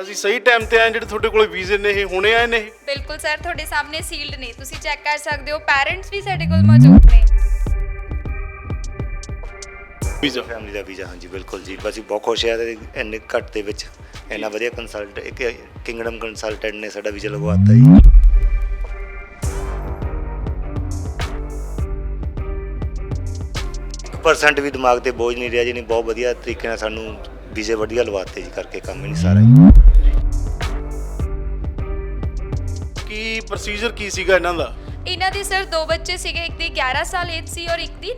ਅਸੀਂ ਸਹੀ ਟਾਈਮ ਤੇ ਆਏ ਜਿਹੜੇ ਤੁਹਾਡੇ ਕੋਲ ਵੀਜ਼ੇ ਨੇ ਇਹ ਹੁਣੇ ਆਏ ਨੇ ਇਹ। ਬਿਲਕੁਲ ਸਰ ਤੁਹਾਡੇ ਸਾਹਮਣੇ ਸੀਲਡ ਨੇ। ਤੁਸੀਂ ਚੈੱਕ ਕਰ ਸਕਦੇ ਹੋ ਪੈਰੈਂਟਸ ਵੀ ਸਾਡੇ ਕੋਲ ਮੌਜੂਦ ਨੇ। ਵੀਜ਼ਾ ਫੈਮਿਲੀ ਦਾ ਵੀਜ਼ਾ ਹਾਂਜੀ ਬਿਲਕੁਲ ਜੀ। ਅਸੀਂ ਬਹੁਤ ਖੁਸ਼ ਹਾਂ ਤੇ ਇੰਨੇ ਘੱਟ ਦੇ ਵਿੱਚ। ਇੰਨਾ ਵਧੀਆ ਕੰਸਲਟ ਇੱਕ ਕਿੰਗਡਮ ਕੰਸਲਟੈਂਟ ਨੇ ਸਾਡਾ ਵੀਜ਼ਾ ਲਗਵਾਤਾ ਜੀ। ਪਰਸੈਂਟ ਵੀ ਦਿਮਾਗ ਤੇ ਬੋਝ ਨਹੀਂ ਰਿਹਾ ਜੀ ਨਹੀਂ ਬਹੁਤ ਵਧੀਆ ਤਰੀਕੇ ਨਾਲ ਸਾਨੂੰ ਵੀਜ਼ੇ ਵਧੀਆ ਲਵਾਤੇ ਜੀ ਕਰਕੇ ਕੰਮ ਹੀ ਨਹੀਂ ਸਾਰਾ ਜੀ। ਕੀ ਪ੍ਰੋਸੀਜਰ ਕੀ ਸੀਗਾ ਇਹਨਾਂ ਦਾ? ਇਹਨਾਂ ਦੇ ਸਰ ਦੋ ਬੱਚੇ ਸੀਗੇ ਇੱਕ ਦੀ 11 ਸਾਲ ਏਜ ਸੀ ਔਰ ਇੱਕ ਦੀ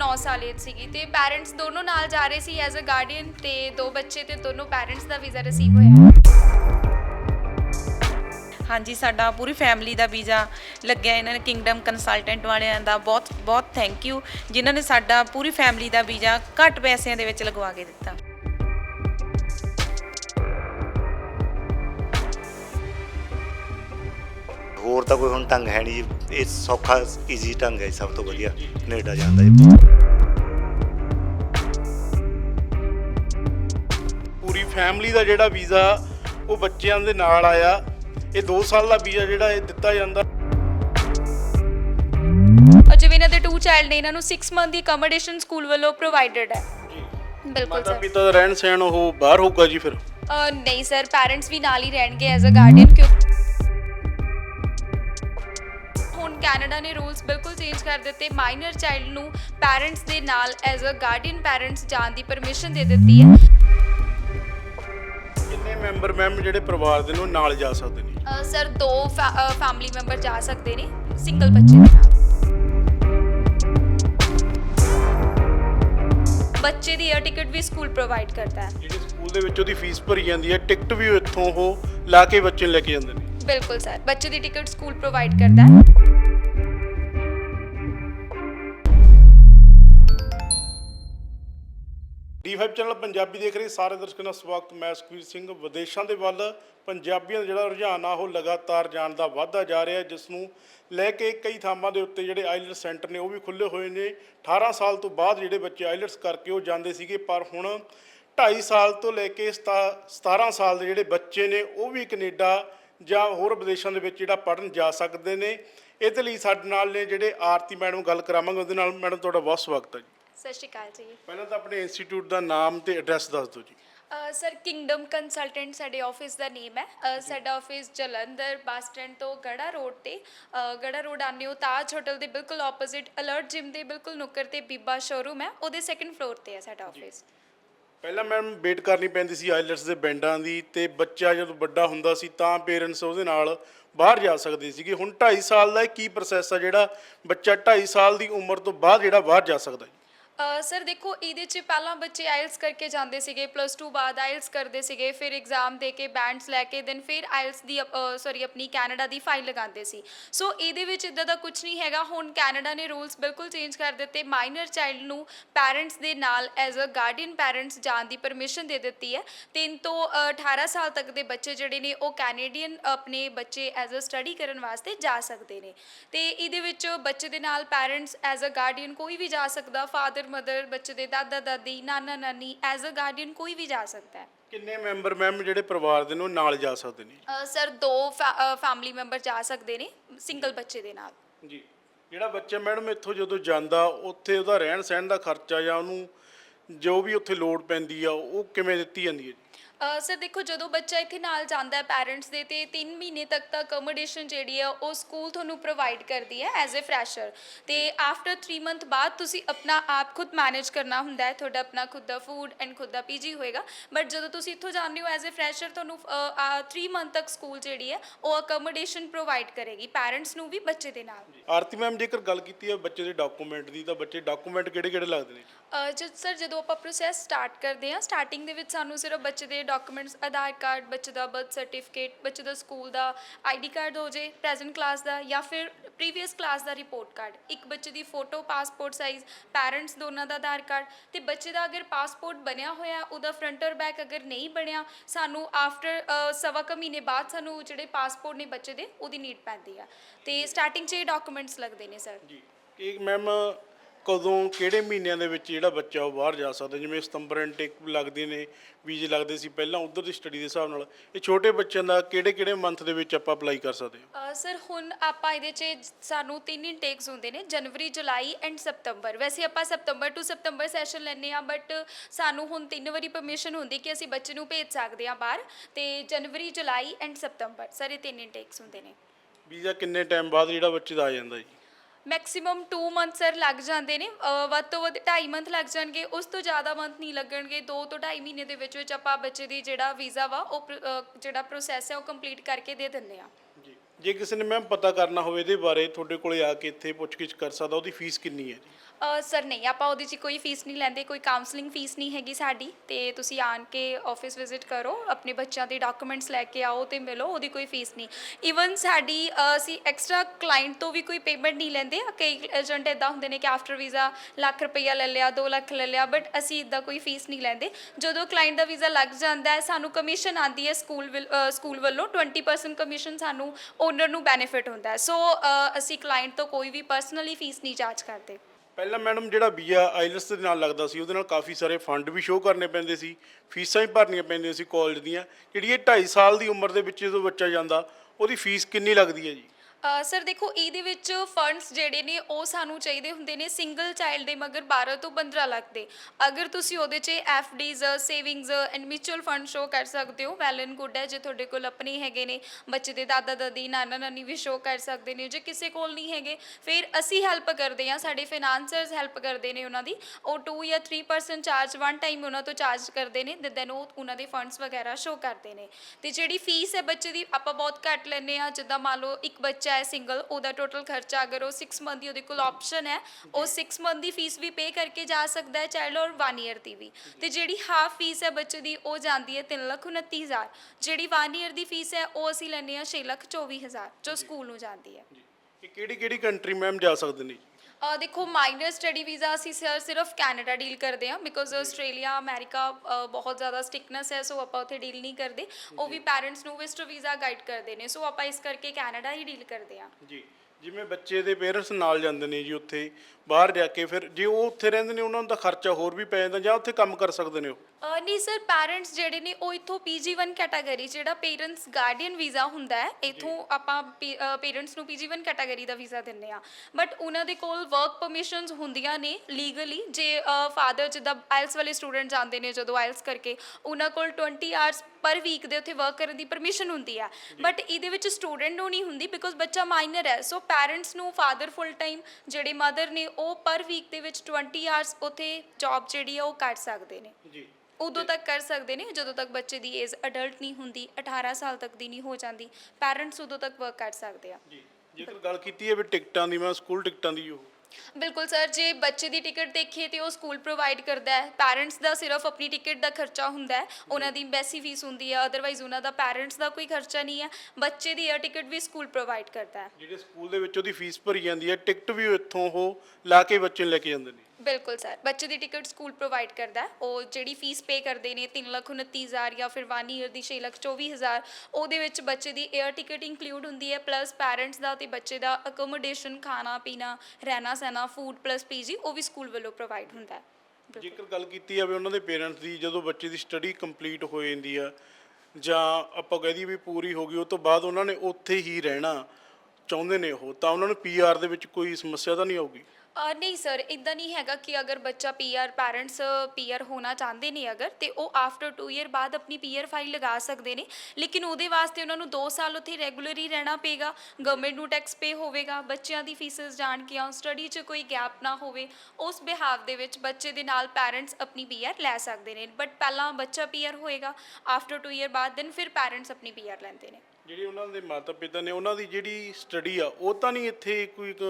9 ਸਾਲ ਏਜ ਸੀਗੀ ਤੇ ਪੈਰੈਂਟਸ ਦੋਨੋਂ ਨਾਲ ਜਾ ਰਹੇ ਸੀ ਐਜ਼ ਅ ਗਾਰਡੀਅਨ ਤੇ ਦੋ ਬੱਚੇ ਤੇ ਦੋਨੋਂ ਪੈਰੈਂਟਸ ਦਾ ਵੀਜ਼ਾ ਰਿਸੀਵ ਹੋਇਆ। ਹਾਂਜੀ ਸਾਡਾ ਪੂਰੀ ਫੈਮਿਲੀ ਦਾ ਵੀਜ਼ਾ ਲੱਗਿਆ ਇਹਨਾਂ ਨੇ ਕਿੰਗਡਮ ਕੰਸਲਟੈਂਟ ਵਾਲਿਆਂ ਦਾ। ਬਹੁਤ ਬਹੁਤ ਥੈਂਕ ਯੂ ਜਿਨ੍ਹਾਂ ਨੇ ਸਾਡਾ ਪੂਰੀ ਫੈਮਿਲੀ ਦਾ ਵੀਜ਼ਾ ਘੱਟ ਪੈਸਿਆਂ ਦੇ ਵਿੱਚ ਲਗਵਾ ਕੇ ਦਿੱਤਾ। ਹੋਰ ਤਾਂ ਕੋਈ ਹੁਣ ਢੰਗ ਹੈ ਨਹੀਂ ਜੀ। ਇਹ ਸੌਖਾ ਈਜ਼ੀ ਢੰਗ ਹੈ ਸਭ ਤੋਂ ਵਧੀਆ। ਕੈਨੇਡਾ ਜਾਣ ਦਾ ਜੀ। ਪੂਰੀ ਫੈਮਿਲੀ ਦਾ ਜਿਹੜਾ ਵੀਜ਼ਾ ਉਹ ਬੱਚਿਆਂ ਦੇ ਨਾਲ ਆਇਆ। ਇਹ 2 ਸਾਲ ਦਾ ਵੀਜ਼ਾ ਜਿਹੜਾ ਇਹ ਦਿੱਤਾ ਜਾਂਦਾ। ਔਰ ਜਿਵੇਂ ਇਹਨਾਂ ਦੇ ਟੂ ਚਾਈਲਡ ਨੇ ਇਹਨਾਂ ਨੂੰ 6 ਮੰਥ ਦੀ ਅਕਮੋਡੇਸ਼ਨ ਸਕੂਲ ਵੱਲੋਂ ਪ੍ਰੋਵਾਈਡਡ ਹੈ। ਬਿਲਕੁਲ ਮਾਤਾ ਸਰ ਪਿਤਾ ਦਾ ਰਹਿਣ ਸਹਿਣ ਉਹ ਬਾਹਰ ਹੋਊਗਾ ਜੀ ਫਿਰ? ਅਹ ਨਹੀਂ ਸਰ ਪੈਰੈਂਟਸ ਵੀ ਨਾਲ ਹੀ ਰਹਿਣਗੇ ਐਜ਼ ਅ ਗਾਰਡੀਅਨ ਕਿਉਂ ਕੈਨੇਡਾ ਨੇ ਰੂਲਸ ਬਿਲਕੁਲ ਚੇਂਜ ਕਰ ਦਿੱਤੇ। ਮਾਈਨਰ ਚਾਈਲਡ ਨੂੰ ਪੈਰੈਂਟਸ ਦੇ ਨਾਲ ਐਜ਼ ਅ ਗਾਰਡੀਅਨ ਪੈਰੈਂਟਸ ਜਾਣ ਦੀ ਪਰਮਿਸ਼ਨ ਦੇ ਦਿੱਤੀ ਹੈ। ਕਿੰਨੇ ਮੈਂਬਰ ਮੈਮ ਜਿਹੜੇ ਪਰਿਵਾਰ ਦੇ ਨੂੰ ਨਾਲ ਜਾ ਸਕਦੇ ਨੇ? ਸਰ ਦੋ ਫੈਮਿਲੀ ਮੈਂਬਰ ਜਾ ਸਕਦੇ ਨੇ ਸਿੰਗਲ ਬੱਚੇ ਦੇ ਨਾਲ। ਬੱਚੇ ਦੀ 에ਅਰ ਟਿਕਟ ਵੀ ਸਕੂਲ ਪ੍ਰੋਵਾਈਡ ਕਰਦਾ ਹੈ। ਜਿਹੜੀ ਸਕੂਲ ਦੇ ਵਿੱਚ ਉਹਦੀ ਫੀਸ ਭਰੀ ਜਾਂਦੀ ਹੈ ਟਿਕਟ ਵੀ ਉਹ ਇੱਥੋਂ ਉਹ ਲਾ ਕੇ ਬੱਚੇ ਨੂੰ ਲੈ ਕੇ ਜਾਂਦੇ ਨੇ। ਬਿਲਕੁਲ ਸਰ। ਬੱਚੇ ਦੀ ਟਿਕਟ ਸਕੂਲ ਪ੍ਰੋਵਾਈਡ ਕਰਦਾ ਹੈ। ਡੀ5 ਚੈਨਲ ਪੰਜਾਬੀ ਦੇਖ ਰਹੇ ਸਾਰੇ ਦਰਸ਼ਕਾਂ ਦਾ ਸਵਾਗਤ। ਮੈਂ ਸੁਖਵੀਰ ਸਿੰਘ। ਵਿਦੇਸ਼ਾਂ ਦੇ ਵੱਲ ਪੰਜਾਬੀਆਂ ਦਾ ਜਿਹੜਾ ਰੁਝਾਨ ਆ, ਉਹ ਲਗਾਤਾਰ ਜਾਣ ਦਾ ਵਾਧਾ ਜਾ ਰਿਹਾ ਜਿਸ ਨੂੰ ਲੈ ਕੇ ਕਈ ਥਾਵਾਂ ਦੇ ਉੱਤੇ ਜਿਹੜੇ ਆਈਲਟਸ ਸੈਂਟਰ ਨੇ, ਉਹ ਵੀ ਖੁੱਲੇ ਹੋਏ ਨੇ। 18 ਸਾਲ ਤੋਂ ਬਾਅਦ ਜਿਹੜੇ ਬੱਚੇ ਆਈਲਟਸ ਕਰਕੇ ਉਹ ਜਾਂਦੇ ਸੀਗੇ, ਪਰ ਹੁਣ 2.5 ਸਾਲ ਤੋਂ ਲੈ ਕੇ ਸਤਾ- 17 ਸਾਲ ਦੇ ਜਿਹੜੇ ਬੱਚੇ ਨੇ, ਉਹ ਵੀ ਕੈਨੇਡਾ ਜਾਂ ਹੋਰ ਵਿਦੇਸ਼ਾਂ ਦੇ ਵਿੱਚ ਜਿਹੜਾ ਪੜਨ ਜਾ ਸਕਦੇ ਨੇ। ਇਹਦੇ ਲਈ ਸਾਡੇ ਨਾਲ ਨੇ ਜਿਹੜੇ ਆਰਤੀ ਮੈਡਮ, ਗੱਲ ਕਰਾਵਾਂਗੇ ਉਹਦੇ ਨਾਲ। ਮੈਡਮ, ਤੁਹਾਡਾ ਬਹੁਤ ਸਵਾਗਤ ਹੈ ਜੀ। ਸਤਿ ਸ਼੍ਰੀ ਅਕਾਲ ਜੀ। ਪਹਿਲਾਂ ਤਾਂ ਆਪਣੇ ਇੰਸਟੀਚਿਊਟ ਦਾ ਨਾਮ ਤੇ ਐਡਰੈਸ ਦੱਸ ਦਿਓ ਜੀ। ਸਰ ਕਿੰਗਡਮ ਕੰਸਲਟੈਂਟ ਸਾਡੇ ਆਫਿਸ ਦਾ ਨੇਮ ਹੈ। ਅ, ਸਾਡਾ ਆਫਿਸ ਜਲੰਧਰ ਬੱਸ ਸਟੈਂਡ ਤੋਂ ਗੜਾ ਰੋਡ ਤੇ ਅ, ਗੜਾ ਰੋਡ ਆਉਂਦੇ ਹੋ ਤਾਜ ਹੋਟਲ ਦੇ ਬਿਲਕੁਲ ਆਪੋਜ਼ਿਟ ਅਲਰਟ ਜਿਮ ਦੇ ਬਿਲਕੁਲ ਨੁੱਕਰ ਤੇ ਬੀਬਾ ਸ਼ੋਰੂਮ ਹੈ। ਉਹਦੇ ਸੈਕੰਡ ਫਲੋਰ ਤੇ ਹੈ ਸਾਡਾ ਆਫਿਸ ਪਹਿਲਾਂ ਮੈਮ ਵੇਟ ਕਰਨੀ ਪੈਂਦੀ ਸੀ ਆਈਲਟਸ ਦੇ ਬੈਂਡਾਂ ਦੀ ਤੇ ਬੱਚਾ ਜਦੋਂ ਵੱਡਾ ਹੁੰਦਾ ਸੀ ਤਾਂ ਪੇਰੈਂਟਸ ਉਹਦੇ ਨਾਲ ਬਾਹਰ ਜਾ ਸਕਦੇ ਸੀਗੇ। ਹੁਣ 2.5 ਸਾਲ ਦਾ ਇਹ ਕੀ ਪ੍ਰੋਸੈਸ ਆ ਜਿਹੜਾ ਬੱਚਾ 2.5 ਸਾਲ ਦੀ ਉਮਰ ਤੋਂ ਬਾਅਦ ਜਿਹੜਾ ਬਾਹਰ ਜਾ ਸਕਦਾ ਜੀ? ਸਰ ਦੇਖੋ ਇਹਦੇ 'ਚ ਪਹਿਲਾਂ ਬੱਚੇ ਆਇਲਸ ਕਰਕੇ ਜਾਂਦੇ ਸੀਗੇ ਪਲੱਸ 2 ਬਾਅਦ ਆਇਲਸ ਕਰਦੇ ਸੀਗੇ ਫਿਰ ਐਗਜ਼ਾਮ ਦੇ ਕੇ ਬੈਂਡਸ ਲੈ ਕੇ ਦੈਨ ਫਿਰ ਆਇਲਸ ਦੀ ਸੌਰੀ ਆਪਣੀ ਕੈਨੇਡਾ ਦੀ ਫਾਈਲ ਲਗਾਉਂਦੇ ਸੀ। ਸੋ ਇਹਦੇ ਵਿੱਚ ਇਦਾਂ ਦਾ ਕੁਝ ਨਹੀਂ ਹੈਗਾ। ਹੁਣ ਕੈਨੇਡਾ ਨੇ ਰੂਲਸ ਬਿਲਕੁਲ ਚੇਂਜ ਕਰ ਦਿੱਤੇ। ਮਾਈਨਰ ਚਾਈਲਡ ਨੂੰ ਪੈਰੈਂਟਸ ਦੇ ਨਾਲ ਐਜ਼ ਅ ਗਾਰਡੀਅਨ ਪੈਰੈਂਟਸ ਜਾਣ ਦੀ ਪਰਮਿਸ਼ਨ ਦੇ ਦਿੱਤੀ ਹੈ। 3 ਤੋਂ ਅ, 18 ਸਾਲ ਤੱਕ ਦੇ ਬੱਚੇ ਜਿਹੜੇ ਨੇ ਉਹ ਕੈਨੇਡੀਅਨ ਆਪਣੇ ਬੱਚੇ ਐਜ਼ ਅ ਸਟੱਡੀ ਕਰਨ ਵਾਸਤੇ ਜਾ ਸਕਦੇ ਨੇ। ਤੇ ਇਹਦੇ ਵਿੱਚ ਬੱਚੇ ਦੇ ਨਾਲ ਪੈਰੈਂਟਸ ਐਜ਼ ਅ ਗਾਰਡੀਅਨ ਕੋਈ ਵੀ ਜਾ ਸਕਦਾ ਫਾਦਰ ਮਦਰ ਬੱਚੇ ਦੇ ਦਾਦਾ ਦਾਦੀ ਨਾਨਾ ਨਾਨੀ ਐਜ਼ ਅ ਗਾਰਡੀਅਨ ਕੋਈ ਵੀ ਜਾ ਸਕਦਾ ਹੈ। ਕਿੰਨੇ ਮੈਂਬਰ ਮੈਮ ਜਿਹੜੇ ਪਰਿਵਾਰ ਦੇ ਨੂੰ ਨਾਲ ਜਾ ਸਕਦੇ ਨੇ? ਅ, ਸਰ ਦੋ ਫੈਮਿਲੀ ਮੈਂਬਰ ਜਾ ਸਕਦੇ ਨੇ ਸਿੰਗਲ ਬੱਚੇ ਦੇ ਨਾਲ। ਜੀ। ਜਿਹੜਾ ਬੱਚਾ ਮੈਡਮ ਇੱਥੋਂ ਜਦੋਂ ਜਾਂਦਾ ਉੱਥੇ ਉਹਦਾ ਰਹਿਣ ਸਹਿਣ ਦਾ ਖਰਚਾ ਜਾਂ ਉਹਨੂੰ ਜੋ ਵੀ ਉੱਥੇ ਲੋੜ ਪੈਂਦੀ ਆ ਉਹ ਕਿਵੇਂ ਦਿੱਤੀ ਜਾਂਦੀ ਹੈ? ਜੀ ਸਰ ਦੇਖੋ ਜਦੋਂ ਬੱਚਾ ਇੱਥੇ ਨਾਲ ਜਾਂਦਾ ਹੈ ਪੈਰੈਂਟਸ ਦੇ ਤੇ 3 ਮਹੀਨੇ ਤੱਕ ਤਾਂ ਅਕਮੋਡੇਸ਼ਨ ਜਿਹੜੀ ਹੈ ਉਹ ਸਕੂਲ ਤੁਹਾਨੂੰ ਪ੍ਰੋਵਾਈਡ ਕਰਦੀ ਹੈ ਐਜ਼ ਅ ਫਰੈਸ਼ਰ ਤੇ ਆਫਟਰ 3 ਮੰਥ ਬਾਅਦ ਤੁਸੀਂ ਆਪਣਾ ਆਪ ਖੁਦ ਮੈਨੇਜ ਕਰਨਾ ਹੁੰਦਾ ਹੈ ਤੁਹਾਡਾ ਆਪਣਾ ਖੁਦ ਦਾ ਫੂਡ ਐਂਡ ਖੁਦ ਦਾ ਪੀਜੀ ਹੋਏਗਾ। ਬਟ ਜਦੋਂ ਤੁਸੀਂ ਇੱਥੋਂ ਜਾਂਦੇ ਹੋ ਐਜ਼ ਅ ਫਰੈਸ਼ਰ ਤੁਹਾਨੂੰ 3 ਮੰਥ ਤੱਕ ਸਕੂਲ ਜਿਹੜੀ ਹੈ ਉਹ ਅਕਮੋਡੇਸ਼ਨ ਪ੍ਰੋਵਾਈਡ ਕਰੇਗੀ ਪੈਰੈਂਟਸ ਨੂੰ ਵੀ ਬੱਚੇ ਦੇ ਨਾਲ ਆਰਤੀ ਮੈਮ ਜੇਕਰ ਗੱਲ ਕੀਤੀ ਹੈ ਬੱਚੇ ਦੇ ਡਾਕੂਮੈਂਟ ਦੀ ਤਾਂ ਬੱਚੇ ਡਾਕੂਮੈਂਟ ਕਿਹੜੇ ਕਿਹੜੇ ਲੱਗਦੇ ਨੇ? ਅ, ਜਦ ਸਰ ਜਦੋਂ ਆਪਾਂ ਪ੍ਰੋਸੈਸ ਸਟਾਰਟ ਕਰਦੇ ਹਾਂ ਸਟਾਰਟਿੰਗ ਦੇ ਵਿੱਚ ਸਾਨੂੰ ਸਿਰਫ ਬੱਚੇ ਦੇ ਡਾਕੂਮੈਂਟਸ ਆਧਾਰ ਕਾਰਡ ਬੱਚੇ ਦਾ ਬਰਥ ਸਰਟੀਫਿਕੇਟ ਬੱਚੇ ਦਾ ਸਕੂਲ ਦਾ ਆਈਡੀ ਕਾਰਡ ਹੋ ਜੇ ਪ੍ਰੈਜ਼ੈਂਟ ਕਲਾਸ ਦਾ ਜਾਂ ਫਿਰ ਪ੍ਰੀਵੀਅਸ ਕਲਾਸ ਦਾ ਰਿਪੋਰਟ ਕਾਰਡ ਇੱਕ ਬੱਚੇ ਦੀ ਫੋਟੋ ਪਾਸਪੋਰਟ ਸਾਈਜ਼ ਪੈਰੈਂਟਸ ਦੋਨਾਂ ਦਾ ਆਧਾਰ ਕਾਰਡ ਤੇ ਬੱਚੇ ਦਾ ਅਗਰ ਪਾਸਪੋਰਟ ਬਣਿਆ ਹੋਇਆ, ਉਹਦਾ ਫਰੰਟ ਔਰ ਬੈਕ ਅਗਰ ਨਹੀਂ ਬਣਿਆ, ਸਾਨੂੰ ਆਫਟਰ ਸਵਾ ਕੁ ਮਹੀਨੇ ਬਾਅਦ ਸਾਨੂੰ ਜਿਹੜੇ ਪਾਸਪੋਰਟ ਨੇ ਬੱਚੇ ਦੇ, ਉਹਦੀ ਨੀਡ ਪੈਂਦੀ ਆ। ਤੇ ਸਟਾਰਟਿੰਗ 'ਚ ਇਹ ਡਾਕੂਮੈਂਟਸ ਲੱਗਦੇ ਨੇ ਸਰ ਜੀ। ਕਿ ਮੈਮ ਕਦੋਂ ਕਿਹੜੇ ਮਹੀਨਿਆਂ ਦੇ ਵਿੱਚ ਜਿਹੜਾ ਬੱਚਾ ਉਹ ਬਾਹਰ ਜਾ ਸਕਦਾ? ਜਿਵੇਂ ਸਤੰਬਰ ਇਨਟੇਕ ਲੱਗਦੇ ਨੇ ਵੀਜ਼ੇ ਲੱਗਦੇ ਸੀ ਪਹਿਲਾਂ ਉਧਰ ਦੀ ਸਟੱਡੀ ਦੇ ਹਿਸਾਬ ਨਾਲ। ਇਹ ਛੋਟੇ ਬੱਚਿਆਂ ਦਾ ਕਿਹੜੇ ਕਿਹੜੇ ਮੰਥ ਦੇ ਵਿੱਚ ਆਪਾਂ ਅਪਲਾਈ ਕਰ ਸਕਦੇ ਹਾਂ? ਸਰ ਹੁਣ ਆਪਾਂ ਇਹਦੇ 'ਚ ਸਾਨੂੰ ਤਿੰਨ ਇਨਟੇਕਸ ਹੁੰਦੇ ਨੇ ਜਨਵਰੀ ਜੁਲਾਈ ਐਂਡ ਸਤੰਬਰ। ਵੈਸੇ ਆਪਾਂ ਸਤੰਬਰ ਟੂ ਸਤੰਬਰ ਸੈਸ਼ਨ ਲੈਂਦੇ ਆ ਬਟ ਸਾਨੂੰ ਹੁਣ ਤਿੰਨ ਵਾਰੀ ਪਰਮਿਸ਼ਨ ਹੁੰਦੀ ਕਿ ਅਸੀਂ ਬੱਚੇ ਨੂੰ ਭੇਜ ਸਕਦੇ ਆ ਬਾਹਰ ਤੇ ਜਨਵਰੀ ਜੁਲਾਈ ਐਂਡ ਸਤੰਬਰ। ਸਰ ਇਹ ਤਿੰਨ ਇਨਟੇਕਸ ਹੁੰਦੇ ਨੇ। ਵੀਜ਼ਾ ਕਿੰਨੇ ਟਾਈਮ ਬਾਅਦ ਜਿਹੜਾ ਬੱਚੇ ਦਾ ਆ ਜਾਂਦਾ ਜੀ? ਮੈਕਸਿਮਮ 2 ਮੰਥ ਸਰ ਲੱਗ ਜਾਂਦੇ ਨੇ, ਅਹ, ਵੱਧ ਤੋਂ ਵੱਧ 2.5 ਮੰਥ ਲੱਗ ਜਾਣਗੇ, ਉਸ ਤੋਂ ਜ਼ਿਆਦਾ ਮੰਥ ਨਹੀਂ ਲੱਗਣਗੇ 2 ਤੋਂ 2.5 ਮਹੀਨੇ ਦੇ ਵਿੱਚ ਵਿੱਚ ਆਪਾਂ ਬੱਚੇ ਦੀ ਜਿਹੜਾ ਵੀਜ਼ਾ ਵਾ, ਉਹ ਪ੍ਰ- ਅਹ, ਜਿਹੜਾ ਪ੍ਰੋਸੈਸ ਹੈ ਉਹ ਕੰਪਲੀਟ ਕਰਕੇ ਦੇ ਦਿੰਦੇ ਆ ਜੀ। ਜੇ ਕਿਸੇ ਨੇ ਮੈਮ ਪਤਾ ਕਰਨਾ ਹੋਵੇ ਇਹਦੇ ਬਾਰੇ, ਤੁਹਾਡੇ ਕੋਲੇ ਆ ਕੇ ਇੱਥੇ ਪੁੱਛਗਿੱਛ ਕਰ ਸਕਦਾ, ਉਹਦੀ ਫੀਸ ਕਿੰਨੀ ਹੈ ਜੀ? ਅ, ਸਰ ਨਹੀਂ ਆਪਾਂ ਉਹਦੇ 'ਚ ਕੋਈ ਫੀਸ ਨਹੀਂ ਲੈਂਦੇ ਕੋਈ ਕਾਉਂਸਲਿੰਗ ਫੀਸ ਨਹੀਂ ਹੈਗੀ ਸਾਡੀ ਤੇ ਤੁਸੀਂ ਆਣ ਕੇ ਆਫਿਸ ਵਿਜ਼ਿਟ ਕਰੋ ਆਪਣੇ ਬੱਚਿਆਂ ਦੇ ਡਾਕੂਮੈਂਟਸ ਲੈ ਕੇ ਆਓ ਤੇ ਮਿਲੋ ਉਹਦੀ ਕੋਈ ਫੀਸ ਨਹੀਂ। ਈਵਨ ਸਾਡੀ ਅ, ਅਸੀਂ ਐਕਸਟਰਾ ਕਲਾਇੰਟ ਤੋਂ ਵੀ ਕੋਈ ਪੇਮੈਂਟ ਨਹੀਂ ਲੈਂਦੇ ਕਈ ਏਜੰਟ ਇਦਾਂ ਹੁੰਦੇ ਨੇ ਕਿ ਆਫਟਰ ਵੀਜ਼ਾ ਲੱਖ ਰੁਪਈਆ ਲੈ ਲਿਆ 2 ਲੱਖ ਲੈ ਲਿਆ ਬਟ ਅਸੀਂ ਇਦਾਂ ਕੋਈ ਫੀਸ ਨਹੀਂ ਲੈਂਦੇ। ਜਦੋਂ ਕਲਾਇੰਟ ਦਾ ਵੀਜ਼ਾ ਲੱਗ ਜਾਂਦਾ ਹੈ ਸਾਨੂੰ ਕਮਿਸ਼ਨ ਆਉਂਦੀ ਹੈ ਸਕੂਲ ਵੱਲ- ਸਕੂਲ ਵੱਲੋਂ 20% ਕਮਿਸ਼ਨ ਸਾਨੂੰ ਓਨਰ ਨੂੰ ਬੈਨੀਫਿਟ ਹੁੰਦਾ ਹੈ। ਸੋ ਅਸੀਂ ਕਲਾਇੰਟ ਤੋਂ ਕੋਈ ਵੀ ਪਰਸਨਲੀ ਫੀਸ ਨਹੀਂ ਚਾਰਜ ਕਰਦੇ। ਪਹਿਲਾਂ ਮੈਡਮ ਜਿਹੜਾ ਵੀਜ਼ਾ ਆਈਲਸ ਦੇ ਨਾਲ ਲੱਗਦਾ ਸੀ, ਉਹਦੇ ਨਾਲ ਕਾਫੀ ਸਾਰੇ ਫੰਡ ਵੀ ਸ਼ੋਅ ਕਰਨੇ ਪੈਂਦੇ ਸੀ, ਫੀਸਾਂ ਵੀ ਭਰਨੀਆਂ ਪੈਂਦੀਆਂ ਸੀ ਕਾਲਜ ਦੀਆਂ, ਜਿਹੜੀ ਇਹ 2.5 ਸਾਲ ਦੀ ਉਮਰ ਦੇ ਵਿੱਚ ਜਦੋਂ ਬੱਚਾ ਜਾਂਦਾ, ਉਹਦੀ ਫੀਸ ਕਿੰਨੀ ਲੱਗਦੀ ਹੈ ਜੀ? ਸਰ ਦੇਖੋ, ਇਹਦੇ ਵਿੱਚ ਫੰਡਸ ਜਿਹੜੇ ਨੇ, ਉਹ ਸਾਨੂੰ ਚਾਹੀਦੇ ਹੁੰਦੇ ਨੇ ਸਿੰਗਲ ਚਾਈਲਡ ਦੇ ਮਗਰ 12 ਤੋਂ 15 ਲੱਖ ਦੇ। ਅਗਰ ਤੁਸੀਂ ਉਹਦੇ 'ਚ these savings and mutual fund show ਕਰ ਸਕਦੇ ਹੋ ਵੈਲ ਐਂਡ ਗੁੱਡ ਹੈ, ਜੇ ਤੁਹਾਡੇ ਕੋਲ ਆਪਣੇ ਹੈਗੇ ਨੇ, ਬੱਚੇ ਦੇ ਦਾਦਾ, ਦਾਦੀ, ਨਾਨਾ, ਨਾਨੀ ਵੀ ਸ਼ੋ ਕਰ ਸਕਦੇ ਨੇ, ਜੇ ਕਿਸੇ ਕੋਲ ਨਹੀਂ ਹੈਗੇ, ਫਿਰ ਅਸੀਂ ਹੈਲਪ ਕਰਦੇ ਹਾਂ, ਸਾਡੇ ਫਾਈਨਾਂਸਰਸ ਹੈਲਪ ਕਰਦੇ ਨੇ ਉਹਨਾਂ ਦੀ। ਉਹ 2 ਜਾਂ 3% ਚਾਰਜ ਵਨ ਟਾਈਮ ਉਹਨਾਂ ਤੋਂ ਚਾਰਜ ਕਰਦੇ ਨੇ ਤੇ ਦੈਨ ਉਹ ਉਹਨਾਂ ਦੇ ਫੰਡਸ ਵਗੈਰਾ ਸ਼ੋ ਕਰਦੇ ਨੇ। ਤੇ ਜਿਹੜੀ ਫੀਸ ਹੈ ਬੱਚੇ ਦੀ, ਆਪਾਂ ਬਹੁਤ ਘੱਟ ਲੈਂਦੇ ਆ ਜਿੱਦਾਂ ਮੰਨ ਲਓ ਇੱਕ ਬੱਚਾ ਹੈ ਸਿੰਗਲ ਉਹਦਾ ਟੋਟਲ ਖਰਚਾ ਅਗਰ ਉਹ 6 ਮੰਥ ਦੀ ਉਹਦੇ ਕੋਲ ਆਪਸ਼ਨ ਹੈ ਉਹ 6 ਮੰਥ ਦੀ ਫੀਸ ਵੀ ਪੇ ਕਰਕੇ ਜਾ ਸਕਦਾ ਹੈ ਚਾਈਲਡ ਔਰ 1 ਇਅਰ ਦੀ ਵੀ। ਤੇ ਜਿਹੜੀ ਹਾਫ ਫੀਸ ਹੈ ਬੱਚੇ ਦੀ ਉਹ ਜਾਂਦੀ ਹੈ 329000 ਜਿਹੜੀ 1 ਇਅਰ ਦੀ ਫੀਸ ਹੈ ਉਹ ਅਸੀਂ ਲੈਂਦੇ ਆ 624000 ਜੋ ਸਕੂਲ ਨੂੰ ਜਾਂਦੀ ਹੈ। ਇਹ ਕਿਹੜੀ ਕਿਹੜੀ ਕੰਟਰੀ ਮੈਮ ਜਾ ਸਕਦੇ ਨੇ ਅ, ਦੇਖੋ ਮਾਈਨਰ ਸਟੱਡੀ ਵੀਜ਼ਾ ਅਸੀਂ ਸਰ ਸਿਰਫ ਕੈਨੇਡਾ ਡੀਲ ਕਰਦੇ ਹਾਂ ਬਿਕੋਜ਼ ਆਸਟ੍ਰੇਲੀਆ ਅਮਰੀਕਾ ਅ, ਬਹੁਤ ਜ਼ਿਆਦਾ ਸਟਿਕਨੈਸ ਹੈ ਸੋ ਆਪਾਂ ਉੱਥੇ ਡੀਲ ਨਹੀਂ ਕਰਦੇ। ਉਹ ਵੀ ਪੈਰੈਂਟਸ ਨੂੰ ਵਿਜ਼ਟਰ ਵੀਜ਼ਾ ਗਾਈਡ ਕਰਦੇ ਨੇ ਸੋ ਆਪਾਂ ਇਸ ਕਰਕੇ ਕੈਨੇਡਾ ਹੀ ਡੀਲ ਕਰਦੇ ਹਾਂ। ਜੀ। ਜਿਵੇਂ ਬੱਚੇ ਦੇ ਪੇਰੈਂਟਸ ਨਾਲ ਜਾਂਦੇ ਨੇ ਜੀ ਉੱਥੇ ਬਾਹਰ ਜਾ ਕੇ ਫਿਰ ਜੇ ਉਹ ਉੱਥੇ ਰਹਿੰਦੇ ਨੇ ਉਹਨਾਂ ਦਾ ਖਰਚਾ ਹੋਰ ਵੀ ਪੈ ਜਾਂਦਾ ਜਾਂ ਉੱਥੇ ਕੰਮ ਕਰ ਸਕਦੇ ਨੇ ਉਹ? ਨਹੀਂ ਸਰ ਪੈਰੈਂਟਸ ਜਿਹੜੇ ਨੇ ਉਹ ਇਥੋਂ PG1 ਕੈਟਾਗਰੀ ਜਿਹੜਾ ਪੇਰੈਂਟਸ ਗਾਰਡੀਅਨ ਵੀਜ਼ਾ ਹੁੰਦਾ ਹੈ ਇਥੋਂ ਆਪਾਂ ਪੇਰੈਂਟਸ ਨੂੰ PG1 ਕੈਟਾਗਰੀ ਦਾ ਵੀਜ਼ਾ ਦਿੰਨੇ ਆ ਬਟ ਉਹਨਾਂ ਦੇ ਕੋਲ ਵਰਕ ਪਰਮਿਸ਼ਨਸ ਹੁੰਦੀਆਂ ਨੇ ਲੀਗਲੀ ਜੇ ਫਾਦਰ ਜਿੱਦਾਂ ਆਇਲਸ ਵਾਲੇ ਸਟੂਡੈਂਟ ਜਾਂਦੇ ਨੇ ਜਦੋਂ ਆਇਲਸ ਕਰਕੇ ਉਹਨਾਂ ਕੋਲ 20 ਆਵਰਸ ਪਰ ਵੀਕ ਦੇ ਉੱਥੇ ਵਰਕ ਕਰਨ ਦੀ ਪਰਮਿਸ਼ਨ ਹੁੰਦੀ ਆ ਬਟ ਇਹਦੇ ਵਿੱਚ ਸਟੂਡੈਂਟ ਨੂੰ ਨਹੀਂ ਹੁੰਦੀ ਬਿਕੋਜ਼ ਬੱਚਾ ਮਾਈਨਰ ਹੈ ਸੋ ਪੈਰੈਂਟਸ ਨੂੰ ਫਾਦਰ ਫੁੱਲ ਟਾਈਮ ਜਿਹੜੇ ਮਦਰ ਨੇ ਉਹ ਪਰ ਵੀਕ ਦੇ ਵਿੱਚ 20 ਆਵਰਸ ਉੱਥੇ ਜੌਬ ਜਿਹੜੀ ਆ ਉਹ ਕਰ ਸਕਦੇ ਨੇ। ਜੀ। ਉਦੋਂ ਤੱਕ ਕਰ ਸਕਦੇ ਨੇ ਜਦੋਂ ਤੱਕ ਬੱਚੇ ਦੀ ਏਜ ਅਡਲਟ ਨਹੀਂ ਹੁੰਦੀ 18 ਸਾਲ ਤੱਕ ਦੀ ਨਹੀਂ ਹੋ ਜਾਂਦੀ ਪੈਰੈਂਟਸ ਉਦੋਂ ਤੱਕ ਵਰਕ ਕਰ ਸਕਦੇ ਆ। ਜੀ। ਜੇਕਰ ਗੱਲ ਕੀਤੀ ਹੈ ਵੀ ਟਿਕਟਾਂ ਦੀ ਮੈਂ ਸਕੂਲ ਟਿਕਟਾਂ ਦੀ ਉਹ ਬਿਲਕੁਲ ਸਰ ਜੇ ਬੱਚੇ ਦੀ ਟਿਕਟ ਦੇਖੀਏ ਤੇ ਉਹ ਸਕੂਲ ਪ੍ਰੋਵਾਈਡ ਕਰਦਾ ਹੈ। ਪੈਰੈਂਟਸ ਦਾ ਸਿਰਫ ਆਪਣੀ ਟਿਕਟ ਦਾ ਖਰਚਾ ਹੁੰਦਾ ਹੈ। ਉਹਨਾਂ ਦੀ ਐਮਬੈਸੀ ਫੀਸ ਹੁੰਦੀ ਹੈ ਅਦਰਵਾਈਜ਼ ਉਹਨਾਂ ਦਾ ਪੈਰੈਂਟਸ ਦਾ ਕੋਈ ਖਰਚਾ ਨਹੀਂ ਹੈ। ਬੱਚੇ ਦੀ 에ਅਰ ਟਿਕਟ ਵੀ ਸਕੂਲ ਪ੍ਰੋਵਾਈਡ ਕਰਦਾ ਹੈ। ਜਿਹੜੇ ਸਕੂਲ ਦੇ ਵਿੱਚ ਉਹਦੀ ਫੀਸ ਭਰੀ ਜਾਂਦੀ ਹੈ ਟਿਕਟ ਵੀ ਇੱਥੋਂ ਉਹ ਲਾ ਕੇ ਬੱਚੇ ਨੂੰ ਲੈ ਕੇ ਜਾਂਦੇ ਨੇ। ਬਿਲਕੁਲ ਸਰ, ਬੱਚੇ ਦੀ ਟਿਕਟ ਸਕੂਲ ਪ੍ਰੋਵਾਈਡ ਕਰਦਾ ਹੈ। ਉਹ ਜਿਹੜੀ ਫੀਸ ਪੇ ਕਰਦੇ ਨੇ 329000 ਜਾਂ ਫਿਰ 1 ਇਅਰ ਦੀ 624000 ਉਹਦੇ ਵਿੱਚ ਬੱਚੇ ਦੀ 에ਅਰ ਟਿਕਟ ਇਨਕਲੂਡ ਹੁੰਦੀ ਹੈ ਪਲੱਸ ਪੈਰੈਂਟਸ ਦਾ ਤੇ ਬੱਚੇ ਦਾ ਅਕੋਮੋਡੇਸ਼ਨ ਖਾਣਾ, ਪੀਣਾ, ਰਹਿਣਾ ਸਹਿਣਾ ਫੂਡ ਪਲੱਸ ਪੀਜੀ ਉਹ ਵੀ ਸਕੂਲ ਵੱਲੋਂ ਪ੍ਰੋਵਾਈਡ ਹੁੰਦਾ ਹੈ। ਬਿਲਕੁਲ। ਜੇਕਰ ਗੱਲ ਕੀਤੀ ਜਾਵੇ ਉਹਨਾਂ ਦੇ ਪੇਰੈਂਟਸ ਦੀ, ਜਦੋਂ ਬੱਚੇ ਦੀ ਸਟੱਡੀ ਕੰਪਲੀਟ ਹੋ ਜਾਂਦੀ ਆ, ਜਾਂ ਆਪਾਂ ਕਹਿ ਦਈਏ ਵੀ ਪੂਰੀ ਹੋ ਗਈ, ਉਹ ਤੋਂ ਬਾਅਦ ਉਹਨਾਂ ਨੇ ਉੱਥੇ ਹੀ ਰਹਿਣਾ ਚਾਹੁੰਦੇ ਨੇ ਉਹ, ਤਾਂ ਉਹਨਾਂ ਨੂੰ ਪੀਆਰ ਦੇ ਵਿੱਚ ਕੋਈ ਸਮੱਸਿਆ ਤਾਂ ਨਹੀਂ ਆਊਗੀ? ਅ, ਨਹੀਂ ਸਰ ਇਦਾਂ ਨਹੀਂ ਹੈਗਾ ਕਿ ਅਗਰ ਬੱਚਾ ਪੀਆਰ ਪੈਰੈਂਟਸ ਪੀਆਰ ਹੋਣਾ ਚਾਹੁੰਦੇ ਨੇ ਅਗਰ ਤੇ ਉਹ ਆਫਟਰ 2 ਇਅਰ ਬਾਅਦ ਆਪਣੀ ਪੀਆਰ ਫਾਈਲ ਲਗਾ ਸਕਦੇ ਨੇ। ਲੇਕਿਨ ਉਹਦੇ ਵਾਸਤੇ ਉਹਨਾਂ ਨੂੰ 2 ਸਾਲ ਉੱਥੇ ਰੈਗੂਲਰ ਹੀ ਰਹਿਣਾ ਪਏਗਾ। ਗਵਰਨਮੈਂਟ ਨੂੰ ਟੈਕਸ ਪੇ ਹੋਵੇਗਾ ਬੱਚਿਆਂ ਦੀ ਫੀਸਸ ਜਾਣਗੀਆਂ ਸਟੱਡੀ 'ਚ ਕੋਈ ਗੈਪ ਨਾ ਹੋਵੇ ਉਸ ਬਿਹਾਵ ਦੇ ਵਿੱਚ ਬੱਚੇ ਦੇ ਨਾਲ ਪੈਰੈਂਟਸ ਆਪਣੀ ਪੀਆਰ ਲੈ ਸਕਦੇ ਨੇ। ਬਟ ਪਹਿਲਾਂ ਬੱਚਾ ਪੀਆਰ ਹੋਏਗਾ ਆਫਟਰ 2 ਇਅਰ ਬਾਅਦ ਦਿਨ ਫਿਰ ਪੈਰੈਂਟਸ ਆਪਣੀ ਪੀਆਰ ਲੈਂਦੇ ਨੇ। ਜਿਹੜੀ ਉਹਨਾਂ ਦੇ ਮਾਤਾ ਪਿਤਾ ਨੇ ਉਹਨਾਂ ਦੀ ਜਿਹੜੀ ਸਟੱਡੀ ਆ ਉਹ ਤਾਂ ਨਹੀਂ ਇੱਥੇ ਕੋਈ ਇੱਕ,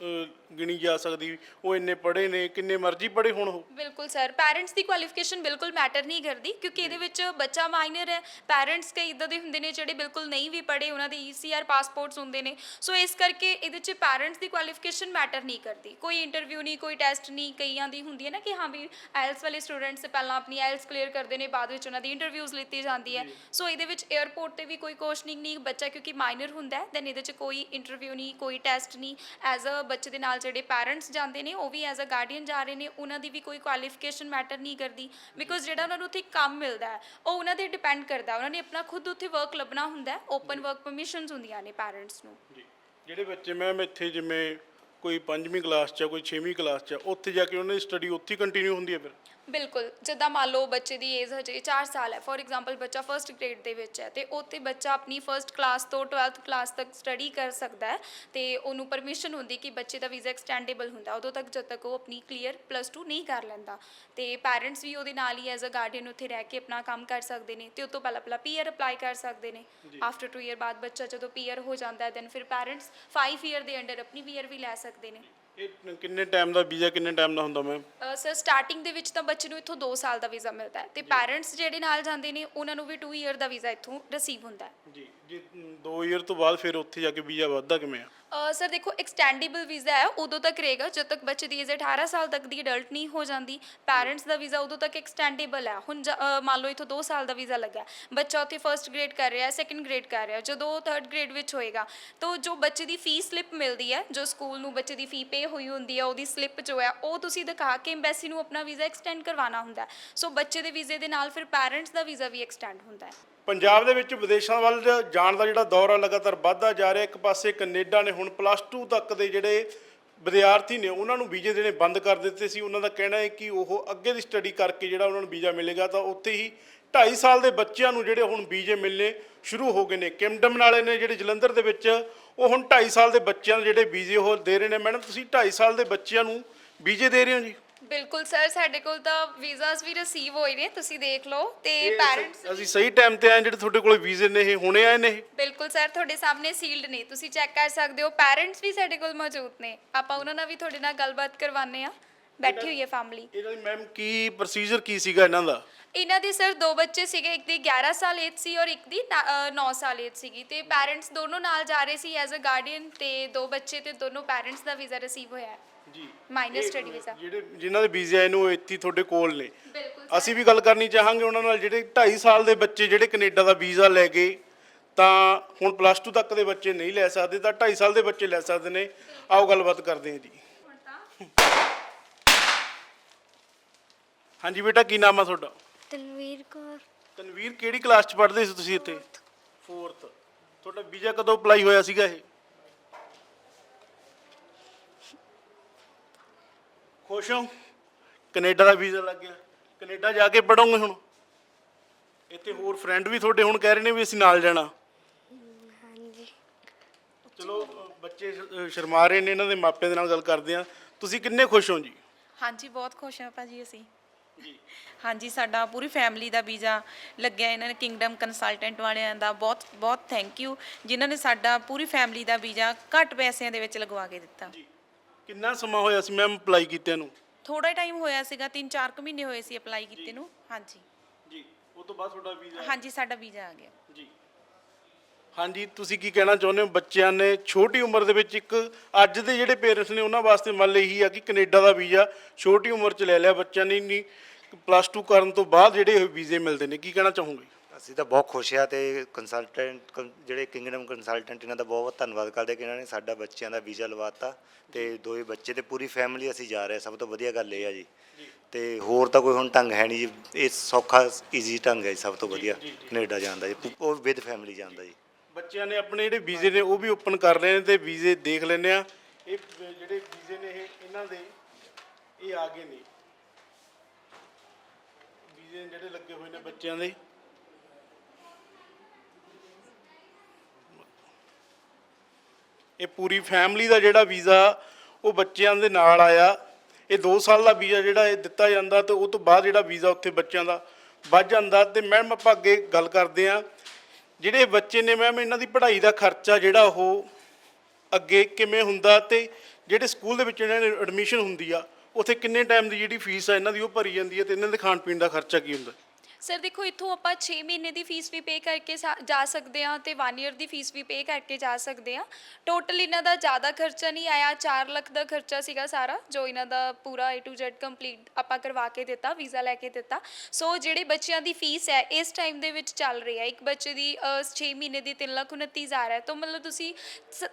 ਅਹ, ਗਿਣੀ ਜਾ ਸਕਦੀ। ਉਹ ਇੰਨੇ ਪੜ੍ਹੇ ਨੇ ਕਿੰਨੇ ਮਰਜ਼ੀ ਪੜ੍ਹੇ ਹੋਣ ਉਹ। ਬਿਲਕੁਲ ਸਰ ਪੈਰੈਂਟਸ ਦੀ ਕੁਆਲੀਫਿਕੇਸ਼ਨ ਬਿਲਕੁਲ ਮੈਟਰ ਨਹੀਂ ਕਰਦੀ ਕਿਉਂਕਿ ਇਹਦੇ ਵਿੱਚ ਬੱਚਾ ਮਾਈਨਰ ਹੈ। ਪੈਰੈਂਟਸ ਕਈ ਇਦਾਂ ਦੇ ਹੁੰਦੇ ਨੇ ਜਿਹੜੇ ਬਿਲਕੁਲ ਨਹੀਂ ਵੀ ਪੜ੍ਹੇ ਉਹਨਾਂ ਦੇ ਈਸੀਆਰ ਪਾਸਪੋਰਟਸ ਹੁੰਦੇ ਨੇ। ਸੋ ਇਸ ਕਰਕੇ ਇਹਦੇ 'ਚ ਪੈਰੈਂਟਸ ਦੀ ਕੁਆਲੀਫਿਕੇਸ਼ਨ ਮੈਟਰ ਨਹੀਂ ਕਰਦੀ। ਕੋਈ ਇੰਟਰਵਿਊ ਨਹੀਂ ਕੋਈ ਟੈਸਟ ਨਹੀਂ ਕਈਆਂ ਦੀ ਹੁੰਦੀ ਹੈ ਨਾ ਕਿ ਹਾਂ ਵੀ ਆਇਲਸ ਵਾਲੇ ਸਟੂਡੈਂਟਸ ਪਹਿਲਾਂ ਆਪਣੀ ਆਇਲਸ ਕਲੀਅਰ ਕਰਦੇ ਨੇ ਬਾਅਦ ਵਿੱਚ ਉਹਨਾਂ ਦੀ ਇੰਟਰਵਿਊਜ਼ ਲਿੱਤੀ ਜਾਂਦੀ ਹੈ। ਸੋ ਇਹਦੇ ਵਿੱਚ 에ਅਰਪੋਰਟ ਤੇ ਵੀ ਕੋਈ ਕੁਐਸਚਨਿੰਗ ਨਹੀਂ ਬੱਚਾ ਕਿਉਂਕਿ ਮਾਈਨਰ ਹੁੰਦਾ ਹੈ ਦੈਨ ਇਹਦੇ 'ਚ ਕੋਈ ਇੰਟਰਵਿਊ ਨਹੀਂ ਕੋਈ ਟੈਸਟ ਨਹੀਂ ਐਜ਼ ਅ ਬੱਚੇ ਦੇ ਨਾਲ ਨਾਲ ਜਿਹੜੇ ਪੈਰੈਂਟਸ ਜਾਂਦੇ ਨੇ, ਉਹ ਵੀ ਐਜ਼ ਅ ਗਾਰਡੀਅਨ ਜਾ ਰਹੇ ਨੇ, ਉਹਨਾਂ ਦੀ ਵੀ ਕੋਈ ਕੁਆਲੀਫਿਕੇਸ਼ਨ ਮੈਟਰ ਨਹੀਂ ਕਰਦੀ ਬਿਕੋਜ਼ ਜਿਹੜਾ ਉਹਨਾਂ ਨੂੰ ਉੱਥੇ ਕੰਮ ਮਿਲਦਾ ਹੈ, ਉਹ ਉਹਨਾਂ ਤੇ ਡਿਪੈਂਡ ਕਰਦਾ, ਉਹਨਾਂ ਨੇ ਆਪਣਾ ਖੁਦ ਉੱਥੇ ਵਰਕ ਲੱਭਣਾ ਹੁੰਦਾ ਹੈ ਓਪਨ ਵਰਕ ਪਰਮਿਸ਼ਨਸ ਹੁੰਦੀਆਂ ਨੇ ਪੈਰੈਂਟਸ ਨੂੰ। ਜੀ। ਜਿਹੜੇ ਬੱਚੇ ਮੈਮ ਇੱਥੇ ਜਿਵੇਂ ਕੋਈ 5ਵੀਂ ਕਲਾਸ 'ਚ ਆ, ਕੋਈ 6ਵੀਂ ਕਲਾਸ 'ਚ ਆ, ਉੱਥੇ ਜਾ ਕੇ ਉਹਨਾਂ ਦੀ ਸਟੱਡੀ ਉੱਥੇ ਕੰਟੀਨਿਊ ਹੁੰਦੀ ਹੈ ਫਿਰ? ਬਿਲਕੁਲ ਜਿੱਦਾਂ ਮੰਨ ਲਓ ਬੱਚੇ ਦੀ ਏਜ ਹਜੇ 4 ਸਾਲ ਹੈ ਫੋਰ ਐਗਜ਼ਾਮਪਲ ਬੱਚਾ ਫਰਸਟ ਗ੍ਰੇਡ ਦੇ ਵਿੱਚ ਹੈ ਤੇ ਉੱਥੇ ਬੱਚਾ ਆਪਣੀ ਫਰਸਟ ਕਲਾਸ ਤੋਂ 12th ਕਲਾਸ ਤੱਕ ਸਟੱਡੀ ਕਰ ਸਕਦਾ ਹੈ ਤੇ ਉਹਨੂੰ ਪਰਮਿਸ਼ਨ ਹੁੰਦੀ ਕਿ ਬੱਚੇ ਦਾ ਵੀਜ਼ਾ ਐਕਸਟੈਂਡੇਬਲ ਹੁੰਦਾ ਉਦੋਂ ਤੱਕ ਜਦ ਤੱਕ ਉਹ ਆਪਣੀ ਕਲੀਅਰ ਪਲੱਸ 2 ਨਹੀਂ ਕਰ ਲੈਂਦਾ। ਤੇ ਪੈਰੈਂਟਸ ਵੀ ਉਹਦੇ ਨਾਲ ਹੀ ਐਜ਼ ਅ ਗਾਰਡੀਅਨ ਉੱਥੇ ਰਹਿ ਕੇ ਆਪਣਾ ਕੰਮ ਕਰ ਸਕਦੇ ਨੇ ਤੇ ਉਸ ਤੋਂ ਪਹਿਲਾਂ ਪਹਿਲਾਂ ਪੀਆਰ ਅਪਲਾਈ ਕਰ ਸਕਦੇ ਨੇ। ਆਫਟਰ 2 ਇਅਰ ਬਾਅਦ ਬੱਚਾ ਜਦੋਂ ਪੀਆਰ ਹੋ ਜਾਂਦਾ ਹੈ ਦੈਨ ਫਿਰ ਪੈਰੈਂਟਸ 5 ਇਅਰ ਦੇ ਅੰਡਰ ਆਪਣੀ ਪੀਆਰ ਵੀ ਲੈ ਸਕਦੇ ਨੇ। ਇਹ ਕਿੰਨੇ ਟਾਈਮ ਦਾ ਵੀਜ਼ਾ ਕਿੰਨੇ ਟਾਈਮ ਦਾ ਹੁੰਦਾ ਮੈਮ ਸਰ ਸਟਾਰਟਿੰਗ ਦੇ ਵਿੱਚ ਤਾਂ ਬੱਚੇ ਨੂੰ ਇੱਥੋਂ 2 ਸਾਲ ਦਾ ਵੀਜ਼ਾ ਮਿਲਦਾ ਹੈ ਤੇ ਪੈਰੈਂਟਸ ਜਿਹੜੇ ਨਾਲ ਜਾਂਦੇ ਨੇ ਉਹਨਾਂ ਨੂੰ ਵੀ 2 ਇਅਰ ਦਾ ਵੀਜ਼ਾ ਇੱਥੋਂ ਰਿਸੀਵ ਹੁੰਦਾ ਹੈ। ਜੀ ਜੀ 2 ਇਅਰ ਤੋਂ ਬਾਅਦ ਫਿਰ ਉੱਥੇ ਜਾ ਕੇ ਵੀਜ਼ਾ ਵੱਧਦਾ ਕਿਵੇਂ ਆ? ਸਰ ਦੇਖੋ ਐਕਸਟੈਂਡੇਬਲ ਵੀਜ਼ਾ ਹੈ, ਉਦੋਂ ਤੱਕ ਰਹੇਗਾ, ਜਦ ਤੱਕ ਬੱਚੇ ਦੀ ਏਜ 18 ਸਾਲ ਤੱਕ ਦੀ ਅਡਲਟ ਨਹੀਂ ਹੋ ਜਾਂਦੀ। ਪੈਰੈਂਟਸ ਦਾ ਵੀਜ਼ਾ ਉਦੋਂ ਤੱਕ ਐਕਸਟੈਂਡੇਬਲ ਹੈ। ਹੁਣ ਜ- ਮੰਨ ਲਓ ਇਥੋਂ 2 ਸਾਲ ਦਾ ਵੀਜ਼ਾ ਲੱਗਾ ਬੱਚਾ ਉੱਥੇ ਫਰਸਟ ਗ੍ਰੇਡ ਕਰ ਰਿਹਾ ਹੈ ਸੈਕੰਡ ਗ੍ਰੇਡ ਕਰ ਰਿਹਾ, ਜਦੋਂ ਉਹ ਥਰਡ ਗ੍ਰੇਡ ਵਿੱਚ ਹੋਏਗਾ। ਤਾਂ ਜੋ ਬੱਚੇ ਦੀ ਫੀਸ ਸਲਿੱਪ ਮਿਲਦੀ ਹੈ, ਜੋ ਸਕੂਲ ਨੂੰ ਬੱਚੇ ਦੀ ਫੀ ਪੇ ਹੋਈ ਹੁੰਦੀ ਹੈ, ਉਹਦੀ ਸਲਿੱਪ ਜੋ ਹੈ, ਉਹ ਤੁਸੀਂ ਦਿਖਾ ਕੇ ਐਮਬੈਸੀ ਨੂੰ ਆਪਣਾ ਵੀਜ਼ਾ ਐਕਸਟੈਂਡ ਕਰਵਾਉਣਾ ਹੁੰਦਾ ਸੋ ਬੱਚੇ ਦੇ ਵੀਜ਼ੇ ਦੇ ਨਾਲ ਫਿਰ ਪੈਰੈਂਟਸ ਦਾ ਵੀਜ਼ਾ ਵੀ ਐਕਸਟੈਂਡ ਹੁੰਦਾ ਹੈ। ਪੰਜਾਬ ਦੇ ਵਿੱਚ ਵਿਦੇਸ਼ਾਂ ਵੱਲ ਜਾਣ ਦਾ ਜਿਹੜਾ ਦੌਰ ਆ, ਲਗਾਤਾਰ ਵੱਧਦਾ ਜਾ ਰਿਹਾ। ਇੱਕ ਪਾਸੇ ਕੈਨੇਡਾ ਨੇ ਹੁਣ ਪਲੱਸ 2 ਤੱਕ ਦੇ ਜਿਹੜੇ ਵਿਦਿਆਰਥੀ ਨੇ, ਉਹਨਾਂ ਨੂੰ ਵੀਜ਼ੇ ਦੇਣੇ ਬੰਦ ਕਰ ਦਿੱਤੇ ਸੀ। ਉਹਨਾਂ ਦਾ ਕਹਿਣਾ ਹੈ ਕਿ ਉਹ ਅੱਗੇ ਦੀ ਸਟੱਡੀ ਕਰਕੇ ਜਿਹੜਾ ਉਹਨਾਂ ਨੂੰ ਵੀਜ਼ਾ ਮਿਲੇਗਾ, ਤਾਂ ਉੱਥੇ ਹੀ 2.5 ਸਾਲ ਦੇ ਬੱਚਿਆਂ ਨੂੰ ਜਿਹੜੇ ਹੁਣ ਵੀਜ਼ੇ ਮਿਲਨੇ ਸ਼ੁਰੂ ਹੋ ਗਏ ਨੇ। ਕਿਮਡਮ ਵਾਲੇ ਨੇ ਜਿਹੜੇ ਜਲੰਧਰ ਦੇ ਵਿੱਚ, ਉਹ ਹੁਣ 2.5 ਸਾਲ ਦੇ ਬੱਚਿਆਂ ਨੂੰ ਜਿਹੜੇ ਵੀਜ਼ੇ ਉਹ ਦੇ ਰਹੇ ਨੇ। ਮੈਡਮ, ਤੁਸੀਂ 2.5 ਸਾਲ ਦੇ ਬੱਚਿਆਂ ਨੂੰ ਵੀਜ਼ੇ ਦੇ ਰਹੇ ਹੋ ਜੀ? ਬਿਲਕੁਲ ਸਰ ਸਾਡੇ ਕੋਲ ਤਾਂ ਵੀਜ਼ਾਸ ਵੀ ਰਿਸੀਵ ਹੋਏ ਨੇ ਤੁਸੀਂ ਦੇਖ ਲਓ ਤੇ ਪੈਰੈਂਟਸ ਅਸੀਂ ਸਹੀ ਟਾਈਮ ਤੇ ਆਏ ਜਿਹੜੇ ਤੁਹਾਡੇ ਕੋਲ ਵੀਜ਼ੇ ਨੇ ਇਹ ਹੁਣੇ ਆਏ ਨੇ। ਇਹ ਬਿਲਕੁਲ ਸਰ ਤੁਹਾਡੇ ਸਾਹਮਣੇ ਸੀਲਡ ਨੇ ਤੁਸੀਂ ਚੈੱਕ ਕਰ ਸਕਦੇ ਹੋ ਪੈਰੈਂਟਸ ਵੀ ਸਾਡੇ ਕੋਲ ਮੌਜੂਦ ਨੇ। ਆਪਾਂ ਉਹਨਾਂ ਨਾਲ ਵੀ ਤੁਹਾਡੇ ਨਾਲ ਗੱਲਬਾਤ ਕਰਵਾਉਂਦੇ ਆ ਬੈਠੀ ਹੋਈ ਹੈ ਫੈਮਿਲੀ ਇਹਨਾਂ ਦੀ ਮੈਮ ਕੀ ਪ੍ਰੋਸੀਜਰ ਕੀ ਸੀਗਾ ਇਹਨਾਂ ਦਾ? ਇਹਨਾਂ ਦੇ ਸਰ ਦੋ ਬੱਚੇ ਸੀਗੇ ਇੱਕ ਦੀ 11 ਸਾਲ ਏਜ ਸੀ ਔਰ ਇੱਕ ਦੀ 9 ਸਾਲ ਏਜ ਸੀਗੀ ਤੇ ਪੈਰੈਂਟਸ ਦੋਨੋਂ ਨਾਲ ਜਾ ਰਹੇ ਸੀ ਐਜ਼ ਅ ਗਾਰਡੀਅਨ ਤੇ ਦੋ ਬੱਚੇ ਤੇ ਦੋਨੋਂ ਪੈਰੈਂਟਸ ਦਾ ਵੀਜ਼ਾ ਰਿਸੀਵ ਹੋਇਆ ਹੈ। ਜੀ। ਮਾਈਨਰ ਸਟੱਡੀ ਵੀਜ਼ਾ ਜਿਹੜੇ ਜਿਨ੍ਹਾਂ ਦੇ ਵੀਜ਼ੇ ਆਏ ਨੇ ਇੱਥੇ ਤੁਹਾਡੇ ਕੋਲ ਨੇ। ਬਿਲਕੁਲ ਅਸੀਂ ਵੀ ਗੱਲ ਕਰਨੀ ਚਾਹਾਂਗੇ ਉਹਨਾਂ ਨਾਲ ਜਿਹੜੇ 2.5 ਸਾਲ ਦੇ ਬੱਚੇ ਜਿਹੜੇ ਕੈਨੇਡਾ ਦਾ ਵੀਜ਼ਾ ਲੈ ਗਏ ਤਾਂ ਹੁਣ ਪਲੱਸ 2 ਤੱਕ ਦੇ ਬੱਚੇ ਨਹੀਂ ਲੈ ਸਕਦੇ ਤਾਂ 2.5 ਸਾਲ ਦੇ ਬੱਚੇ ਲੈ ਸਕਦੇ ਨੇ। ਆਓ ਗੱਲਬਾਤ ਕਰਦੇ ਹਾਂ ਜੀ। ਹਾਂਜੀ ਬੇਟਾ ਕੀ ਨਾਮ ਆ ਤੁਹਾਡਾ? ਤਨਵੀਰ ਕੌਰ। ਤਨਵੀਰ ਕਿਹੜੀ ਕਲਾਸ 'ਚ ਪੜ੍ਹਦੇ ਸੀ ਤੁਸੀਂ ਇੱਥੇ? 4th ਤੁਹਾਡਾ ਵੀਜ਼ਾ ਕਦੋਂ ਅਪਲਾਈ ਹੋਇਆ ਸੀਗਾ ਇਹ? ਖੁਸ਼ ਹੋ। ਕੈਨੇਡਾ ਦਾ ਵੀਜ਼ਾ ਲੱਗ ਗਿਆ। ਕੈਨੇਡਾ ਜਾ ਕੇ ਪੜੋਗੇ ਹੁਣ। ਇੱਥੇ ਹੋਰ ਫਰੈਂਡ ਵੀ ਤੁਹਾਡੇ ਹੁਣ ਕਹਿ ਰਹੇ ਨੇ ਵੀ ਅਸੀਂ ਨਾਲ ਜਾਣਾ। ਹਾਂਜੀ। ਚਲੋ ਬੱਚੇ ਸ਼- ਸ਼ਰਮਾ ਰਹੇ ਨੇ ਇਹਨਾਂ ਦੇ ਮਾਪਿਆਂ ਦੇ ਨਾਲ ਗੱਲ ਕਰਦੇ ਆ ਤੁਸੀਂ ਕਿੰਨੇ ਖੁਸ਼ ਹੋ ਜੀ? ਹਾਂਜੀ ਬਹੁਤ ਖੁਸ਼ ਹਾਂ ਭਾਜੀ ਅਸੀਂ। ਹਾਂਜੀ ਸਾਡਾ ਪੂਰੀ ਫੈਮਿਲੀ ਦਾ ਵੀਜ਼ਾ ਲੱਗਿਆ ਇਹਨਾਂ ਨੇ ਕਿੰਗਡਮ ਕੰਸਲਟੈਂਟ ਵਾਲਿਆਂ ਦਾ। ਬਹੁਤ ਬਹੁਤ ਥੈਂਕ ਯੂ ਜਿਨ੍ਹਾਂ ਨੇ ਸਾਡਾ ਪੂਰੀ ਫੈਮਿਲੀ ਦਾ ਵੀਜ਼ਾ ਘੱਟ ਪੈਸਿਆਂ ਦੇ ਵਿੱਚ ਲਗਵਾ ਕੇ ਦਿੱਤਾ। ਜੀ। ਕਿੰਨਾ ਸਮਾਂ ਹੋਇਆ ਸੀ ਮੈਮ ਅਪਲਾਈ ਕੀਤੇ ਨੂੰ? ਥੋੜਾ ਟਾਈਮ ਹੋਇਆ ਸੀਗਾ 3-4 ਕੁ ਮਹੀਨੇ ਹੋਏ ਸੀ ਅਪਲਾਈ ਕੀਤੇ ਨੂੰ। ਹਾਂਜੀ। ਜੀ ਉਸ ਤੋਂ ਬਾਅਦ ਤੁਹਾਡਾ ਵੀਜ਼ਾ ਹਾਂਜੀ ਸਾਡਾ ਵੀਜ਼ਾ ਆ ਗਿਆ। ਜੀ। ਹਾਂਜੀ ਤੁਸੀਂ ਕੀ ਕਹਿਣਾ ਚਾਹੁੰਦੇ ਹੋ? ਬੱਚਿਆਂ ਨੇ ਛੋਟੀ ਉਮਰ ਦੇ ਵਿੱਚ ਇੱਕ ਅੱਜ ਦੇ ਜਿਹੜੇ ਪੇਰੈਂਟਸ ਨੇ ਉਹਨਾਂ ਵਾਸਤੇ ਮੰਨ ਲਈ ਇਹੀ ਆ ਕਿ ਕੈਨੇਡਾ ਦਾ ਵੀਜ਼ਾ ਛੋਟੀ ਉਮਰ 'ਚ ਲੈ ਲਿਆ ਬੱਚਿਆਂ ਨੇ ਨਹੀਂ ਪਲੱਸ 2 ਕਰਨ ਤੋਂ ਬਾਅਦ ਜਿਹੜੇ ਇਹ ਵੀਜ਼ੇ ਮਿਲਦੇ ਨੇ ਕੀ ਕਹਿਣਾ ਚਾਹੋਗੇ? ਅਸੀਂ ਤਾਂ ਬਹੁਤ ਖੁਸ਼ ਆ ਤੇ ਕੰਸਲਟੈਂਟ ਜਿਹੜੇ ਕਿੰਗਡਮ ਕੰਸਲਟੈਂਟ ਇਹਨਾਂ ਦਾ ਬਹੁਤ ਬਹੁਤ ਧੰਨਵਾਦ ਕਰਦੇ ਕਿ ਇਹਨਾਂ ਨੇ ਸਾਡਾ ਬੱਚਿਆਂ ਦਾ ਵੀਜ਼ਾ ਲਵਾਤਾ ਤੇ ਦੋਏ ਬੱਚੇ ਤੇ ਪੂਰੀ ਫੈਮਿਲੀ ਅਸੀਂ ਜਾ ਰਹੇ। ਸਭ ਤੋਂ ਵਧੀਆ ਗੱਲ ਇਹ ਆ ਜੀ। ਤੇ ਹੋਰ ਤਾਂ ਕੋਈ ਹੁਣ ਢੰਗ ਹੈ ਨਹੀਂ ਜੀ। ਇਹ ਸੌਖਾ ਈਜ਼ੀ ਢੰਗ ਹੈ ਜੀ ਸਭ ਤੋਂ ਵਧੀਆ। ਕੈਨੇਡਾ ਜਾਣ ਦਾ ਜੀ। ਉਹ ਵਿਦ ਫੈਮਿਲੀ ਜਾਂਦਾ ਜੀ। ਬੱਚਿਆਂ ਨੇ ਆਪਣੇ ਜਿਹੜੇ ਵੀਜ਼ੇ ਨੇ ਉਹ ਵੀ ਓਪਨ ਕਰ ਲਏ ਨੇ ਤੇ ਵੀਜ਼ੇ ਦੇਖ ਲੈਂਦੇ ਆ ਇਹ ਜਿਹੜੇ ਵੀਜ਼ੇ ਨੇ ਇਹ ਇਹਨਾਂ ਦੇ ਇਹ ਆ ਗਏ ਨੇ। ਵੀਜ਼ੇ ਜਿਹੜੇ ਲੱਗੇ ਹੋਏ ਨੇ ਬੱਚਿਆਂ ਦੇ। ਇਹ ਪੂਰੀ ਫੈਮਿਲੀ ਦਾ ਜਿਹੜਾ ਵੀਜ਼ਾ ਉਹ ਬੱਚਿਆਂ ਦੇ ਨਾਲ ਆਇਆ। ਇਹ 2 ਸਾਲ ਦਾ ਵੀਜ਼ਾ ਜਿਹੜਾ ਇਹ ਦਿੱਤਾ ਜਾਂਦਾ ਤੇ ਉਹ ਤੋਂ ਬਾਅਦ ਜਿਹੜਾ ਵੀਜ਼ਾ ਉੱਥੇ ਬੱਚਿਆਂ ਦਾ ਵੱਧ ਜਾਂਦਾ ਤੇ ਮੈਮ ਆਪਾਂ ਅੱਗੇ ਗੱਲ ਕਰਦੇ ਆ ਜਿਹੜੇ ਬੱਚੇ ਨੇ ਮੈਮ ਇਹਨਾਂ ਦੀ ਪੜ੍ਹਾਈ ਦਾ ਖਰਚਾ ਜਿਹੜਾ ਉਹ ਅੱਗੇ ਕਿਵੇਂ ਹੁੰਦਾ ਤੇ ਜਿਹੜੇ ਸਕੂਲ ਦੇ ਵਿੱਚ ਇਹਨਾਂ ਦੀ ਐਡਮਿਸ਼ਨ ਹੁੰਦੀ ਆ, ਉੱਥੇ ਕਿੰਨੇ ਟਾਈਮ ਦੀ ਜਿਹੜੀ ਫੀਸ ਆ, ਇਹਨਾਂ ਦੀ ਉਹ ਭਰੀ ਜਾਂਦੀ ਹੈ ਤੇ ਇਹਨਾਂ ਦੇ ਖਾਣ ਪੀਣ ਦਾ ਖਰਚਾ ਕੀ ਹੁੰਦਾ? ਸਰ ਦੇਖੋ, ਇੱਥੋਂ ਆਪਾਂ 6 ਮਹੀਨੇ ਦੀ ਫੀਸ ਵੀ ਪੇ ਕਰਕੇ ਸਾ- ਜਾ ਸਕਦੇ ਹਾਂ ਤੇ 1 ਇਅਰ ਦੀ ਫੀਸ ਵੀ ਪੇ ਕਰਕੇ ਜਾ ਸਕਦੇ ਹਾਂ। ਟੋਟਲ ਇਹਨਾਂ ਦਾ ਜ਼ਿਆਦਾ ਖਰਚਾ ਨਹੀਂ ਆਇਆ 4 ਲੱਖ ਦਾ ਖਰਚਾ ਸੀਗਾ ਸਾਰਾ, ਜੋ ਇਹਨਾਂ ਦਾ ਪੂਰਾ A to Z ਕੰਪਲੀਟ ਆਪਾਂ ਕਰਵਾ ਕੇ ਦਿੱਤਾ, ਵੀਜ਼ਾ ਲੈ ਕੇ ਦਿੱਤਾ। ਸੋ ਜਿਹੜੇ ਬੱਚਿਆਂ ਦੀ ਫੀਸ ਹੈ, ਇਸ ਟਾਈਮ ਦੇ ਵਿੱਚ ਚੱਲ ਰਹੀ ਹੈ। ਇੱਕ ਬੱਚੇ ਦੀ 6 ਮਹੀਨੇ ਦੀ 3 ਲੱਖ 29 ਹਜ਼ਾਰ ਹੈ। ਤਾਂ ਮਤਲਬ ਤੁਸੀਂ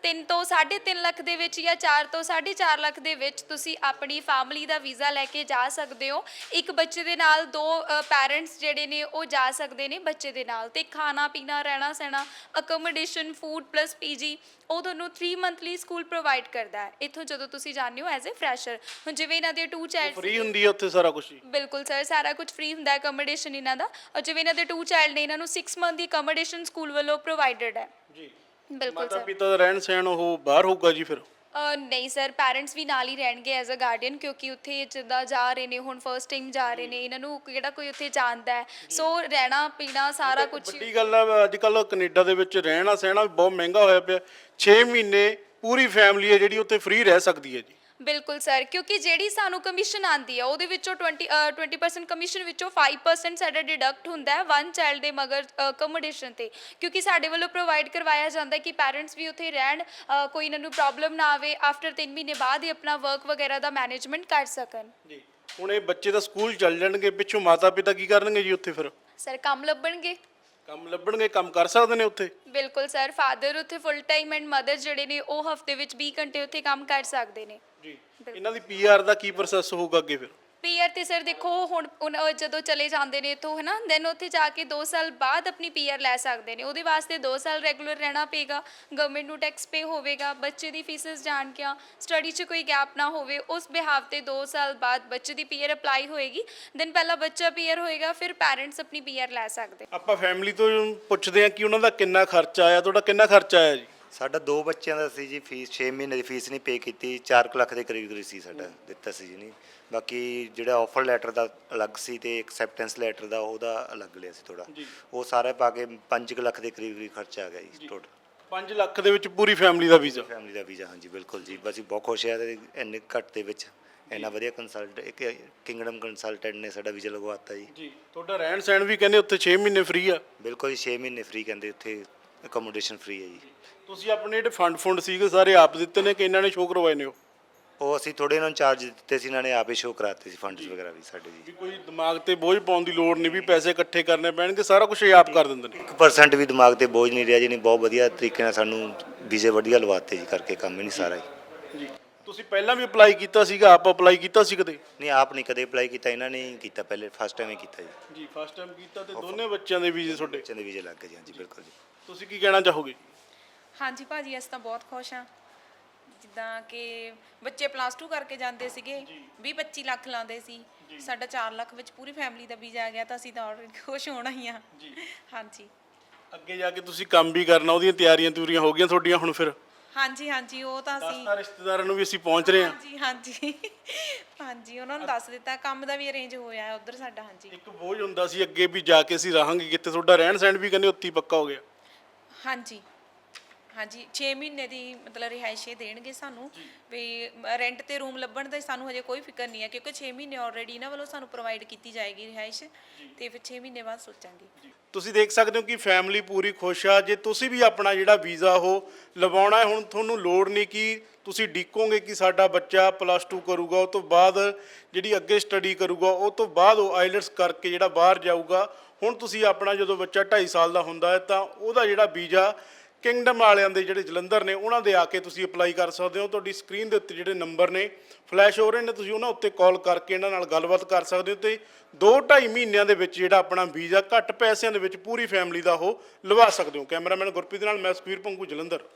3 ਤੋਂ 3.5 ਲੱਖ ਦੇ ਵਿੱਚ ਜਾਂ 4 ਤੋਂ 4.5 ਲੱਖ ਦੇ ਵਿੱਚ ਤੁਸੀਂ ਆਪਣੀ ਫੈਮਿਲੀ ਦਾ ਵੀਜ਼ਾ ਲੈ ਕੇ ਜਾ ਸਕਦੇ ਹੋ। ਇੱਕ ਬੱਚੇ ਦੇ ਨਾਲ ਦੋ ਪੈਰੈਂਟਸ ਜਿਹੜੇ ਨੇ ਉਹ ਜਾ ਸਕਦੇ ਨੇ ਬੱਚੇ ਦੇ ਨਾਲ ਤੇ ਖਾਣਾ ਪੀਣਾ ਰਹਿਣਾ ਸਹਿਣਾ ਅਕੋਮੋਡੇਸ਼ਨ ਫੂਡ ਪਲੱਸ ਪੀਜੀ ਉਹ ਤੁਹਾਨੂੰ 3 ਮੰਥਲੀ ਸਕੂਲ ਪ੍ਰੋਵਾਈਡ ਕਰਦਾ ਹੈ। ਇੱਥੋਂ ਜਦੋਂ ਤੁਸੀਂ ਜਾਂਦੇ ਹੋ ਐਜ਼ ਅ ਫਰੈਸ਼ਰ ਹੁਣ ਜਿਵੇਂ ਇਹਨਾਂ ਦੇ ਟੂ ਚਾਈਲਡ ਫ੍ਰੀ ਹੁੰਦੀ ਹੈ ਉੱਥੇ ਸਾਰਾ ਕੁਝ ਬਿਲਕੁਲ ਸਰ ਸਾਰਾ ਕੁਝ ਫ੍ਰੀ ਹੁੰਦਾ ਹੈ ਅਕੋਮੋਡੇਸ਼ਨ ਇਹਨਾਂ ਦਾ। ਔਰ ਜਿਵੇਂ ਇਹਨਾਂ ਦੇ ਟੂ ਚਾਈਲਡ ਨੇ ਇਹਨਾਂ ਨੂੰ 6 ਮੰਥ ਦੀ ਅਕੋਮੋਡੇਸ਼ਨ ਸਕੂਲ ਵੱਲੋਂ ਪ੍ਰੋਵਾਈਡਡ ਹੈ। ਜੀ। ਬਿਲਕੁਲ ਮਾਤਾ ਸਰ ਪਿਤਾ ਦਾ ਰਹਿਣ ਸਹਿਣ ਉਹ ਬਾਹਰ ਹੋਊਗਾ ਜੀ ਫਿਰ? ਨਹੀਂ ਸਰ ਪੈਰੈਂਟਸ ਵੀ ਨਾਲ ਹੀ ਰਹਿਣਗੇ ਐਜ਼ ਅ ਗਾਰਡੀਅਨ ਕਿਉਂਕਿ ਉੱਥੇ ਜਿੱਦਾਂ ਜਾ ਰਹੇ ਨੇ ਹੁਣ ਫਰਸਟ ਟਾਈਮ ਜਾ ਰਹੇ ਨੇ ਇਹਨਾਂ ਨੂੰ ਕਿਹੜਾ ਕੋਈ ਉੱਥੇ ਜਾਣਦਾ ਹੈ। ਸੋ ਰਹਿਣਾ ਪੀਣਾ ਸਾਰਾ ਕੁਝ ਵੱਡੀ ਗੱਲ ਹੈ ਅੱਜ ਕੱਲ ਕੈਨੇਡਾ ਦੇ ਵਿੱਚ ਰਹਿਣਾ ਸਹਿਣਾ ਵੀ ਬਹੁਤ ਮਹਿੰਗਾ ਹੋਇਆ ਪਿਆ। 6 ਮਹੀਨੇ ਪੂਰੀ ਫੈਮਿਲੀ ਹੈ ਜਿਹੜੀ ਉੱਥੇ ਫ੍ਰੀ ਰਹਿ ਸਕਦੀ ਹੈ ਜੀ। ਬਿਲਕੁਲ ਸਰ ਕਿਉਂਕਿ ਜਿਹੜੀ ਸਾਨੂੰ ਕਮਿਸ਼ਨ ਆਂਦੀ ਹੈ ਉਹਦੇ ਵਿੱਚੋਂ 20 ਅ, 20% ਕਮਿਸ਼ਨ ਵਿੱਚੋਂ 5% ਸਾਡਾ ਡਿਡਕਟ ਹੁੰਦਾ ਹੈ ਵਨ ਚਾਈਲਡ ਦੇ ਮਗਰ ਅਕੋਮੋਡੇਸ਼ਨ ਤੇ। ਕਿਉਂਕਿ ਸਾਡੇ ਵੱਲੋਂ ਪ੍ਰੋਵਾਈਡ ਕਰਵਾਇਆ ਜਾਂਦਾ ਹੈ ਕਿ ਪੈਰੈਂਟਸ ਵੀ ਉੱਥੇ ਰਹਿਣ ਅ, ਕੋਈ ਇਹਨਾਂ ਨੂੰ ਪ੍ਰੋਬਲਮ ਨਾ ਆਵੇ ਆਫਟਰ 3 ਮਹੀਨੇ ਬਾਅਦ ਹੀ ਆਪਣਾ ਵਰਕ ਵਗੈਰਾ ਦਾ ਮੈਨੇਜਮੈਂਟ ਕਰ ਸਕਣ। ਜੀ ਹੁਣ ਇਹ ਬੱਚੇ ਤਾਂ ਸਕੂਲ ਚੱਲ ਜਾਣਗੇ ਪਿੱਛੋਂ ਮਾਤਾ ਪਿਤਾ ਕੀ ਕਰਨਗੇ ਜੀ ਉੱਥੇ ਫਿਰ? ਸਰ ਕੰਮ ਲੱਭਣਗੇ। ਕੰਮ ਲੱਭਣਗੇ ਕੰਮ ਕਰ ਸਕਦੇ ਨੇ ਉੱਥੇ? ਬਿਲਕੁਲ ਸਰ ਫਾਦਰ ਉੱਥੇ ਫੁੱਲ ਟਾਈਮ ਐਂਡ ਮਦਰ ਜਿਹੜੇ ਨੇ ਉਹ ਹਫ਼ਤੇ ਵਿੱਚ 20 ਘੰਟੇ ਉੱਥੇ ਕੰਮ ਕਰ ਸਕਦੇ ਨੇ। ਜੀ। ਇਹਨਾਂ ਦੀ ਪੀਆਰ ਦਾ ਕੀ ਪ੍ਰੋਸੈਸ ਹੋਊਗਾ ਅੱਗੇ ਫਿਰ? ਪੀਆਰ ਤੇ ਸਰ ਦੇਖੋ ਹੁਣ ਉਨ- ਜਦੋਂ ਚਲੇ ਜਾਂਦੇ ਨੇ ਇੱਥੋਂ ਹੈਨਾ ਦੈਨ ਉੱਥੇ ਜਾ ਕੇ 2 ਸਾਲ ਬਾਅਦ ਆਪਣੀ ਪੀਆਰ ਲੈ ਸਕਦੇ ਨੇ। ਉਹਦੇ ਵਾਸਤੇ 2 ਸਾਲ ਰੈਗੂਲਰ ਰਹਿਣਾ ਪਏਗਾ ਗਵਰਨਮੈਂਟ ਨੂੰ ਟੈਕਸ ਪੇ ਹੋਵੇਗਾ ਬੱਚੇ ਦੀ ਫੀਸਸ ਜਾਣ ਕੇ ਸਟੱਡੀ 'ਚ ਕੋਈ ਗੈਪ ਨਾ ਹੋਵੇ ਉਸ ਬਿਹਾਵ ਤੇ 2 ਸਾਲ ਬਾਅਦ ਬੱਚੇ ਦੀ ਪੀਆਰ ਅਪਲਾਈ ਹੋਏਗੀ ਦੈਨ ਪਹਿਲਾਂ ਬੱਚਾ ਪੀਆਰ ਹੋਏਗਾ ਫਿਰ ਪੈਰੈਂਟਸ ਆਪਣੀ ਪੀਆਰ ਲੈ ਸਕਦੇ ਆਪਾਂ ਫੈਮਿਲੀ ਤੋਂ ਪੁੱਛਦੇ ਹਾਂ ਕਿ ਉਹਨਾਂ ਦਾ ਕਿੰਨਾ ਖਰਚਾ ਆਇਆ ਤੁਹਾਡਾ ਕਿੰਨਾ ਖਰਚਾ ਆਇਆ ਜੀ? ਸਾਡਾ ਦੋ ਬੱਚਿਆਂ ਦਾ ਸੀ ਜੀ ਫੀਸ 6 ਮਹੀਨੇ ਦੀ ਫੀਸ ਨਹੀਂ ਪੇ ਕੀਤੀ 4 ਲੱਖ ਦੇ ਕਰੀਬ ਕਰੀਬ ਸੀ ਸਾਡਾ ਦਿੱਤਾ ਸੀ ਜੀ ਨਹੀਂ। ਬਾਕੀ ਜਿਹੜਾ ਆਫਰ ਲੈਟਰ ਦਾ ਅਲੱਗ ਸੀ ਤੇ ਐਕਸੈਪਟੈਂਸ ਲੈਟਰ ਦਾ ਉਹਦਾ ਅਲੱਗ ਲਿਆ ਸੀ ਥੋੜਾ ਉਹ ਸਾਰਾ ਪਾ ਕੇ 5 ਲੱਖ ਦੇ ਕਰੀਬ ਕਰੀਬ ਖਰਚਾ ਆ ਗਿਆ ਜੀ ਟੋਟਲ 5 ਲੱਖ ਦੇ ਵਿੱਚ ਪੂਰੀ ਫੈਮਿਲੀ ਦਾ ਵੀਜ਼ਾ? ਫੈਮਿਲੀ ਦਾ ਵੀਜ਼ਾ ਹਾਂਜੀ ਬਿਲਕੁਲ ਜੀ। ਬਸ ਬਹੁਤ ਖੁਸ਼ ਹਾਂ ਤੇ ਇੰਨੇ ਘੱਟ ਦੇ ਵਿੱਚ ਇੰਨਾ ਵਧੀਆ ਕੰਸਲਟ ਇੱਕ ਕਿੰਗਡਮ ਕੰਸਲਟੈਂਟ ਨੇ ਸਾਡਾ ਵੀਜ਼ਾ ਲਗਵਾਤਾ ਜੀ। ਜੀ ਤੁਹਾਡਾ ਰਹਿਣ ਸਹਿਣ ਵੀ ਕਹਿੰਦੇ ਉੱਥੇ 6 ਮਹੀਨੇ ਫ੍ਰੀ ਆ? ਬਿਲਕੁਲ ਜੀ 6 ਮਹੀਨੇ ਫ੍ਰੀ ਕਹਿੰਦੇ ਉੱਥੇ ਅਕੋਮੋਡੇਸ਼ਨ ਫ੍ਰੀ ਹੈ ਜੀ। ਤੁਸੀਂ ਆਪਣੇ ਜਿਹੜੇ ਫੰਡ ਫੰਡ ਸੀਗੇ ਸਾਰੇ ਆਪ ਦਿੱਤੇ ਨੇ ਕਿ ਇਹਨਾਂ ਨੇ ਸ਼ੋਅ ਕਰਵਾਏ ਨੇ ਉਹ? ਉਹ ਅਸੀਂ ਥੋੜੇ ਇਹਨਾਂ ਨੂੰ ਚਾਰਜ ਦਿੱਤੇ ਸੀ ਇਹਨਾਂ ਨੇ ਆਪੇ ਸ਼ੋਅ ਕਰਾਤੇ ਸੀ ਫੰਡਸ ਵਗੈਰਾ ਵੀ ਸਾਡੇ ਜੀ। ਵੀ ਕੋਈ ਦਿਮਾਗ ਤੇ ਬੋਝ ਪਾਉਣ ਦੀ ਲੋੜ ਨਹੀਂ ਵੀ ਪੈਸੇ ਇਕੱਠੇ ਕਰਨੇ ਪੈਣਗੇ ਸਾਰਾ ਕੁਝ ਇਹ ਆਪ ਕਰ ਦਿੰਦੇ ਨੇ। 1% ਵੀ ਦਿਮਾਗ ਤੇ ਬੋਝ ਨਹੀਂ ਰਿਹਾ ਜੀ ਨਹੀਂ ਬਹੁਤ ਵਧੀਆ ਤਰੀਕੇ ਨਾਲ ਸਾਨੂੰ ਵੀਜ਼ੇ ਵਧੀਆ ਲਵਾਤੇ ਜੀ ਕਰਕੇ ਕੰਮ ਹੀ ਨਹੀਂ ਸਾਰਾ ਹੀ ਜੀ ਤੁਸੀਂ ਪਹਿਲਾਂ ਵੀ ਅਪਲਾਈ ਕੀਤਾ ਸੀਗਾ ਆਪ ਅਪਲਾਈ ਕੀਤਾ ਸੀ ਕਦੇ? ਨਹੀਂ ਆਪ ਨਹੀਂ ਕਦੇ ਅਪਲਾਈ ਕੀਤਾ ਇਹਨਾਂ ਨੇ ਹੀ ਕੀਤਾ ਪਹਿਲੇ ਫਸਟ ਟਾਈਮ ਹੀ ਕੀਤਾ ਜੀ। ਜੀ ਫਸਟ ਟਾਈਮ ਕੀਤਾ ਤੇ ਦੋਨੇ ਬੱਚਿਆਂ ਦੇ ਵੀਜ਼ੇ ਤੁਹਾਡੇ? ਬੱਚਿਆਂ ਦੇ ਵੀਜ਼ੇ ਲੱਗ ਗਏ ਜੀ ਹਾਂਜੀ ਬਿਲਕੁਲ ਜੀ। ਤੁਸੀਂ ਕੀ ਕਹਿਣਾ ਚਾਹੋਗੇ? ਹਾਂਜੀ ਭਾਜੀ ਅਸੀਂ ਤਾਂ ਬਹੁਤ ਖੁਸ਼ ਹਾਂ। ਜਿੱਦਾਂ ਕਿ ਬੱਚੇ ਪਲੱਸ 2 ਕਰਕੇ ਜਾਂਦੇ ਸੀਗੇ 20 25 ਲੱਖ ਲਾਉਂਦੇ ਸੀ। ਸਾਡਾ 4 ਲੱਖ ਵਿੱਚ ਪੂਰੀ ਫੈਮਿਲੀ ਦਾ ਵੀਜ਼ਾ ਆ ਗਿਆ ਤਾਂ ਅਸੀਂ ਤਾਂ ਆਲਰੇਡੀ ਖੁਸ਼ ਹੋਣਾ ਹੀ ਆ ਹਾਂਜੀ। ਅੱਗੇ ਜਾ ਕੇ ਤੁਸੀਂ ਕੰਮ ਵੀ ਕਰਨਾ ਉਹਦੀਆਂ ਤਿਆਰੀਆਂ ਤਿਉਰੀਆਂ ਹੋ ਗਈਆਂ ਤੁਹਾਡੀਆਂ ਹੁਣ ਫਿਰ? ਹਾਂਜੀ ਹਾਂਜੀ ਉਹ ਤਾਂ ਅਸੀਂ ਦਸਤਾ ਰਿਸ਼ਤੇਦਾਰਾਂ ਨੂੰ ਵੀ ਅਸੀਂ ਪਹੁੰਚ ਰਹੇ ਹਾਂ। ਹਾਂਜੀ ਹਾਂਜੀ। ਹਾਂਜੀ ਉਹਨਾਂ ਨੂੰ ਦੱਸ ਦਿੱਤਾ ਕੰਮ ਦਾ ਵੀ ਅਰੇਂਜ ਹੋਇਆ ਉਧਰ ਸਾਡਾ ਹਾਂਜੀ। ਇੱਕ ਬੋਝ ਹੁੰਦਾ ਸੀ ਅੱਗੇ ਵੀ ਜਾ ਕੇ ਅਸੀਂ ਰਹਾਂਗੇ ਕਿੱਥੇ? ਤੁਹਾਡਾ ਰਹਿਣ ਸਹਿਣ ਵੀ ਕਹਿੰਦੇ ਹੀ ਪੱਕਾ ਹੋ ਗਿਆ। ਹਾਂਜੀ। ਹਾਂਜੀ 6 ਮਹੀਨੇ ਦੀ ਮਤਲਬ ਰਿਹਾਇਸ਼ ਇਹ ਦੇਣਗੇ ਸਾਨੂੰ ਵੀ ਰੈਂਟ ਤੇ ਰੂਮ ਲੱਭਣ ਦਾ ਸਾਨੂੰ ਹਜੇ ਕੋਈ ਫਿਕਰ ਨਹੀਂ ਹੈ ਕਿਉਂਕਿ 6 ਮਹੀਨੇ ਆਲਰੇਡੀ ਇਹਨਾਂ ਵੱਲੋਂ ਸਾਨੂੰ ਪ੍ਰੋਵਾਈਡ ਕੀਤੀ ਜਾਏਗੀ ਰਿਹਾਇਸ਼ ਤੇ ਫਿਰ 6 ਮਹੀਨੇ ਬਾਅਦ ਸੋਚਾਂਗੇ। ਤੁਸੀਂ ਦੇਖ ਸਕਦੇ ਹੋ ਕਿ ਫੈਮਿਲੀ ਪੂਰੀ ਖੁਸ਼ ਆ। ਜੇ ਤੁਸੀਂ ਵੀ ਆਪਣਾ ਜਿਹੜਾ ਵੀਜ਼ਾ ਉਹ ਲਵਾਉਣਾ ਹੈ ਹੁਣ ਤੁਹਾਨੂੰ ਲੋੜ ਨਹੀਂ ਕਿ ਤੁਸੀਂ ਡੀਕੋਗੇ ਕਿ ਸਾਡਾ ਬੱਚਾ ਪਲੱਸ 2 ਕਰੂਗਾ ਉਹ ਤੋਂ ਬਾਅਦ ਜਿਹੜੀ ਅੱਗੇ ਸਟੱਡੀ ਕਰੂਗਾ ਉਹ ਤੋਂ ਬਾਅਦ ਉਹ ਆਈਲਟਸ ਕਰਕੇ ਜਿਹੜਾ ਬਾਹਰ ਜਾਊਗਾ। ਹੁਣ ਤੁਸੀਂ ਆਪਣਾ ਜਦੋਂ ਬੱਚਾ 2.5 ਸਾਲ ਦਾ ਹੁੰਦਾ ਹੈ ਤਾਂ ਉਹਦਾ ਜਿਹੜਾ ਵੀਜ਼ਾ ਕਿੰਗਡਮ ਵਾਲਿਆਂ ਦੇ ਜਿਹੜੇ ਜਲੰਧਰ ਨੇ, ਉਹਨਾਂ ਦੇ ਆ ਕੇ ਤੁਸੀਂ ਅਪਲਾਈ ਕਰ ਸਕਦੇ ਹੋ। ਤੁਹਾਡੀ ਸਕਰੀਨ ਦੇ ਉੱਤੇ ਜਿਹੜੇ ਨੰਬਰ ਨੇ ਫਲੈਸ਼ ਹੋ ਰਹੇ ਨੇ, ਤੁਸੀਂ ਉਹਨਾਂ ਉੱਤੇ ਕਾਲ ਕਰਕੇ ਇਹਨਾਂ ਨਾਲ ਗੱਲਬਾਤ ਕਰ ਸਕਦੇ ਹੋ ਤੇ 2.5 ਮਹੀਨਿਆਂ ਦੇ ਵਿੱਚ ਜਿਹੜਾ ਆਪਣਾ ਵੀਜ਼ਾ, ਘੱਟ ਪੈਸਿਆਂ ਦੇ ਵਿੱਚ ਪੂਰੀ ਫੈਮਿਲੀ ਦਾ ਉਹ ਲਵਾ ਸਕਦੇ ਹੋ। ਕੈਮਰਾਮੈਨ ਗੁਰਪ੍ਰੀਤ ਨਾਲ, ਮੈਂ ਸੁਖਵੀਰ ਪੰਗੂ, ਜਲੰਧਰ।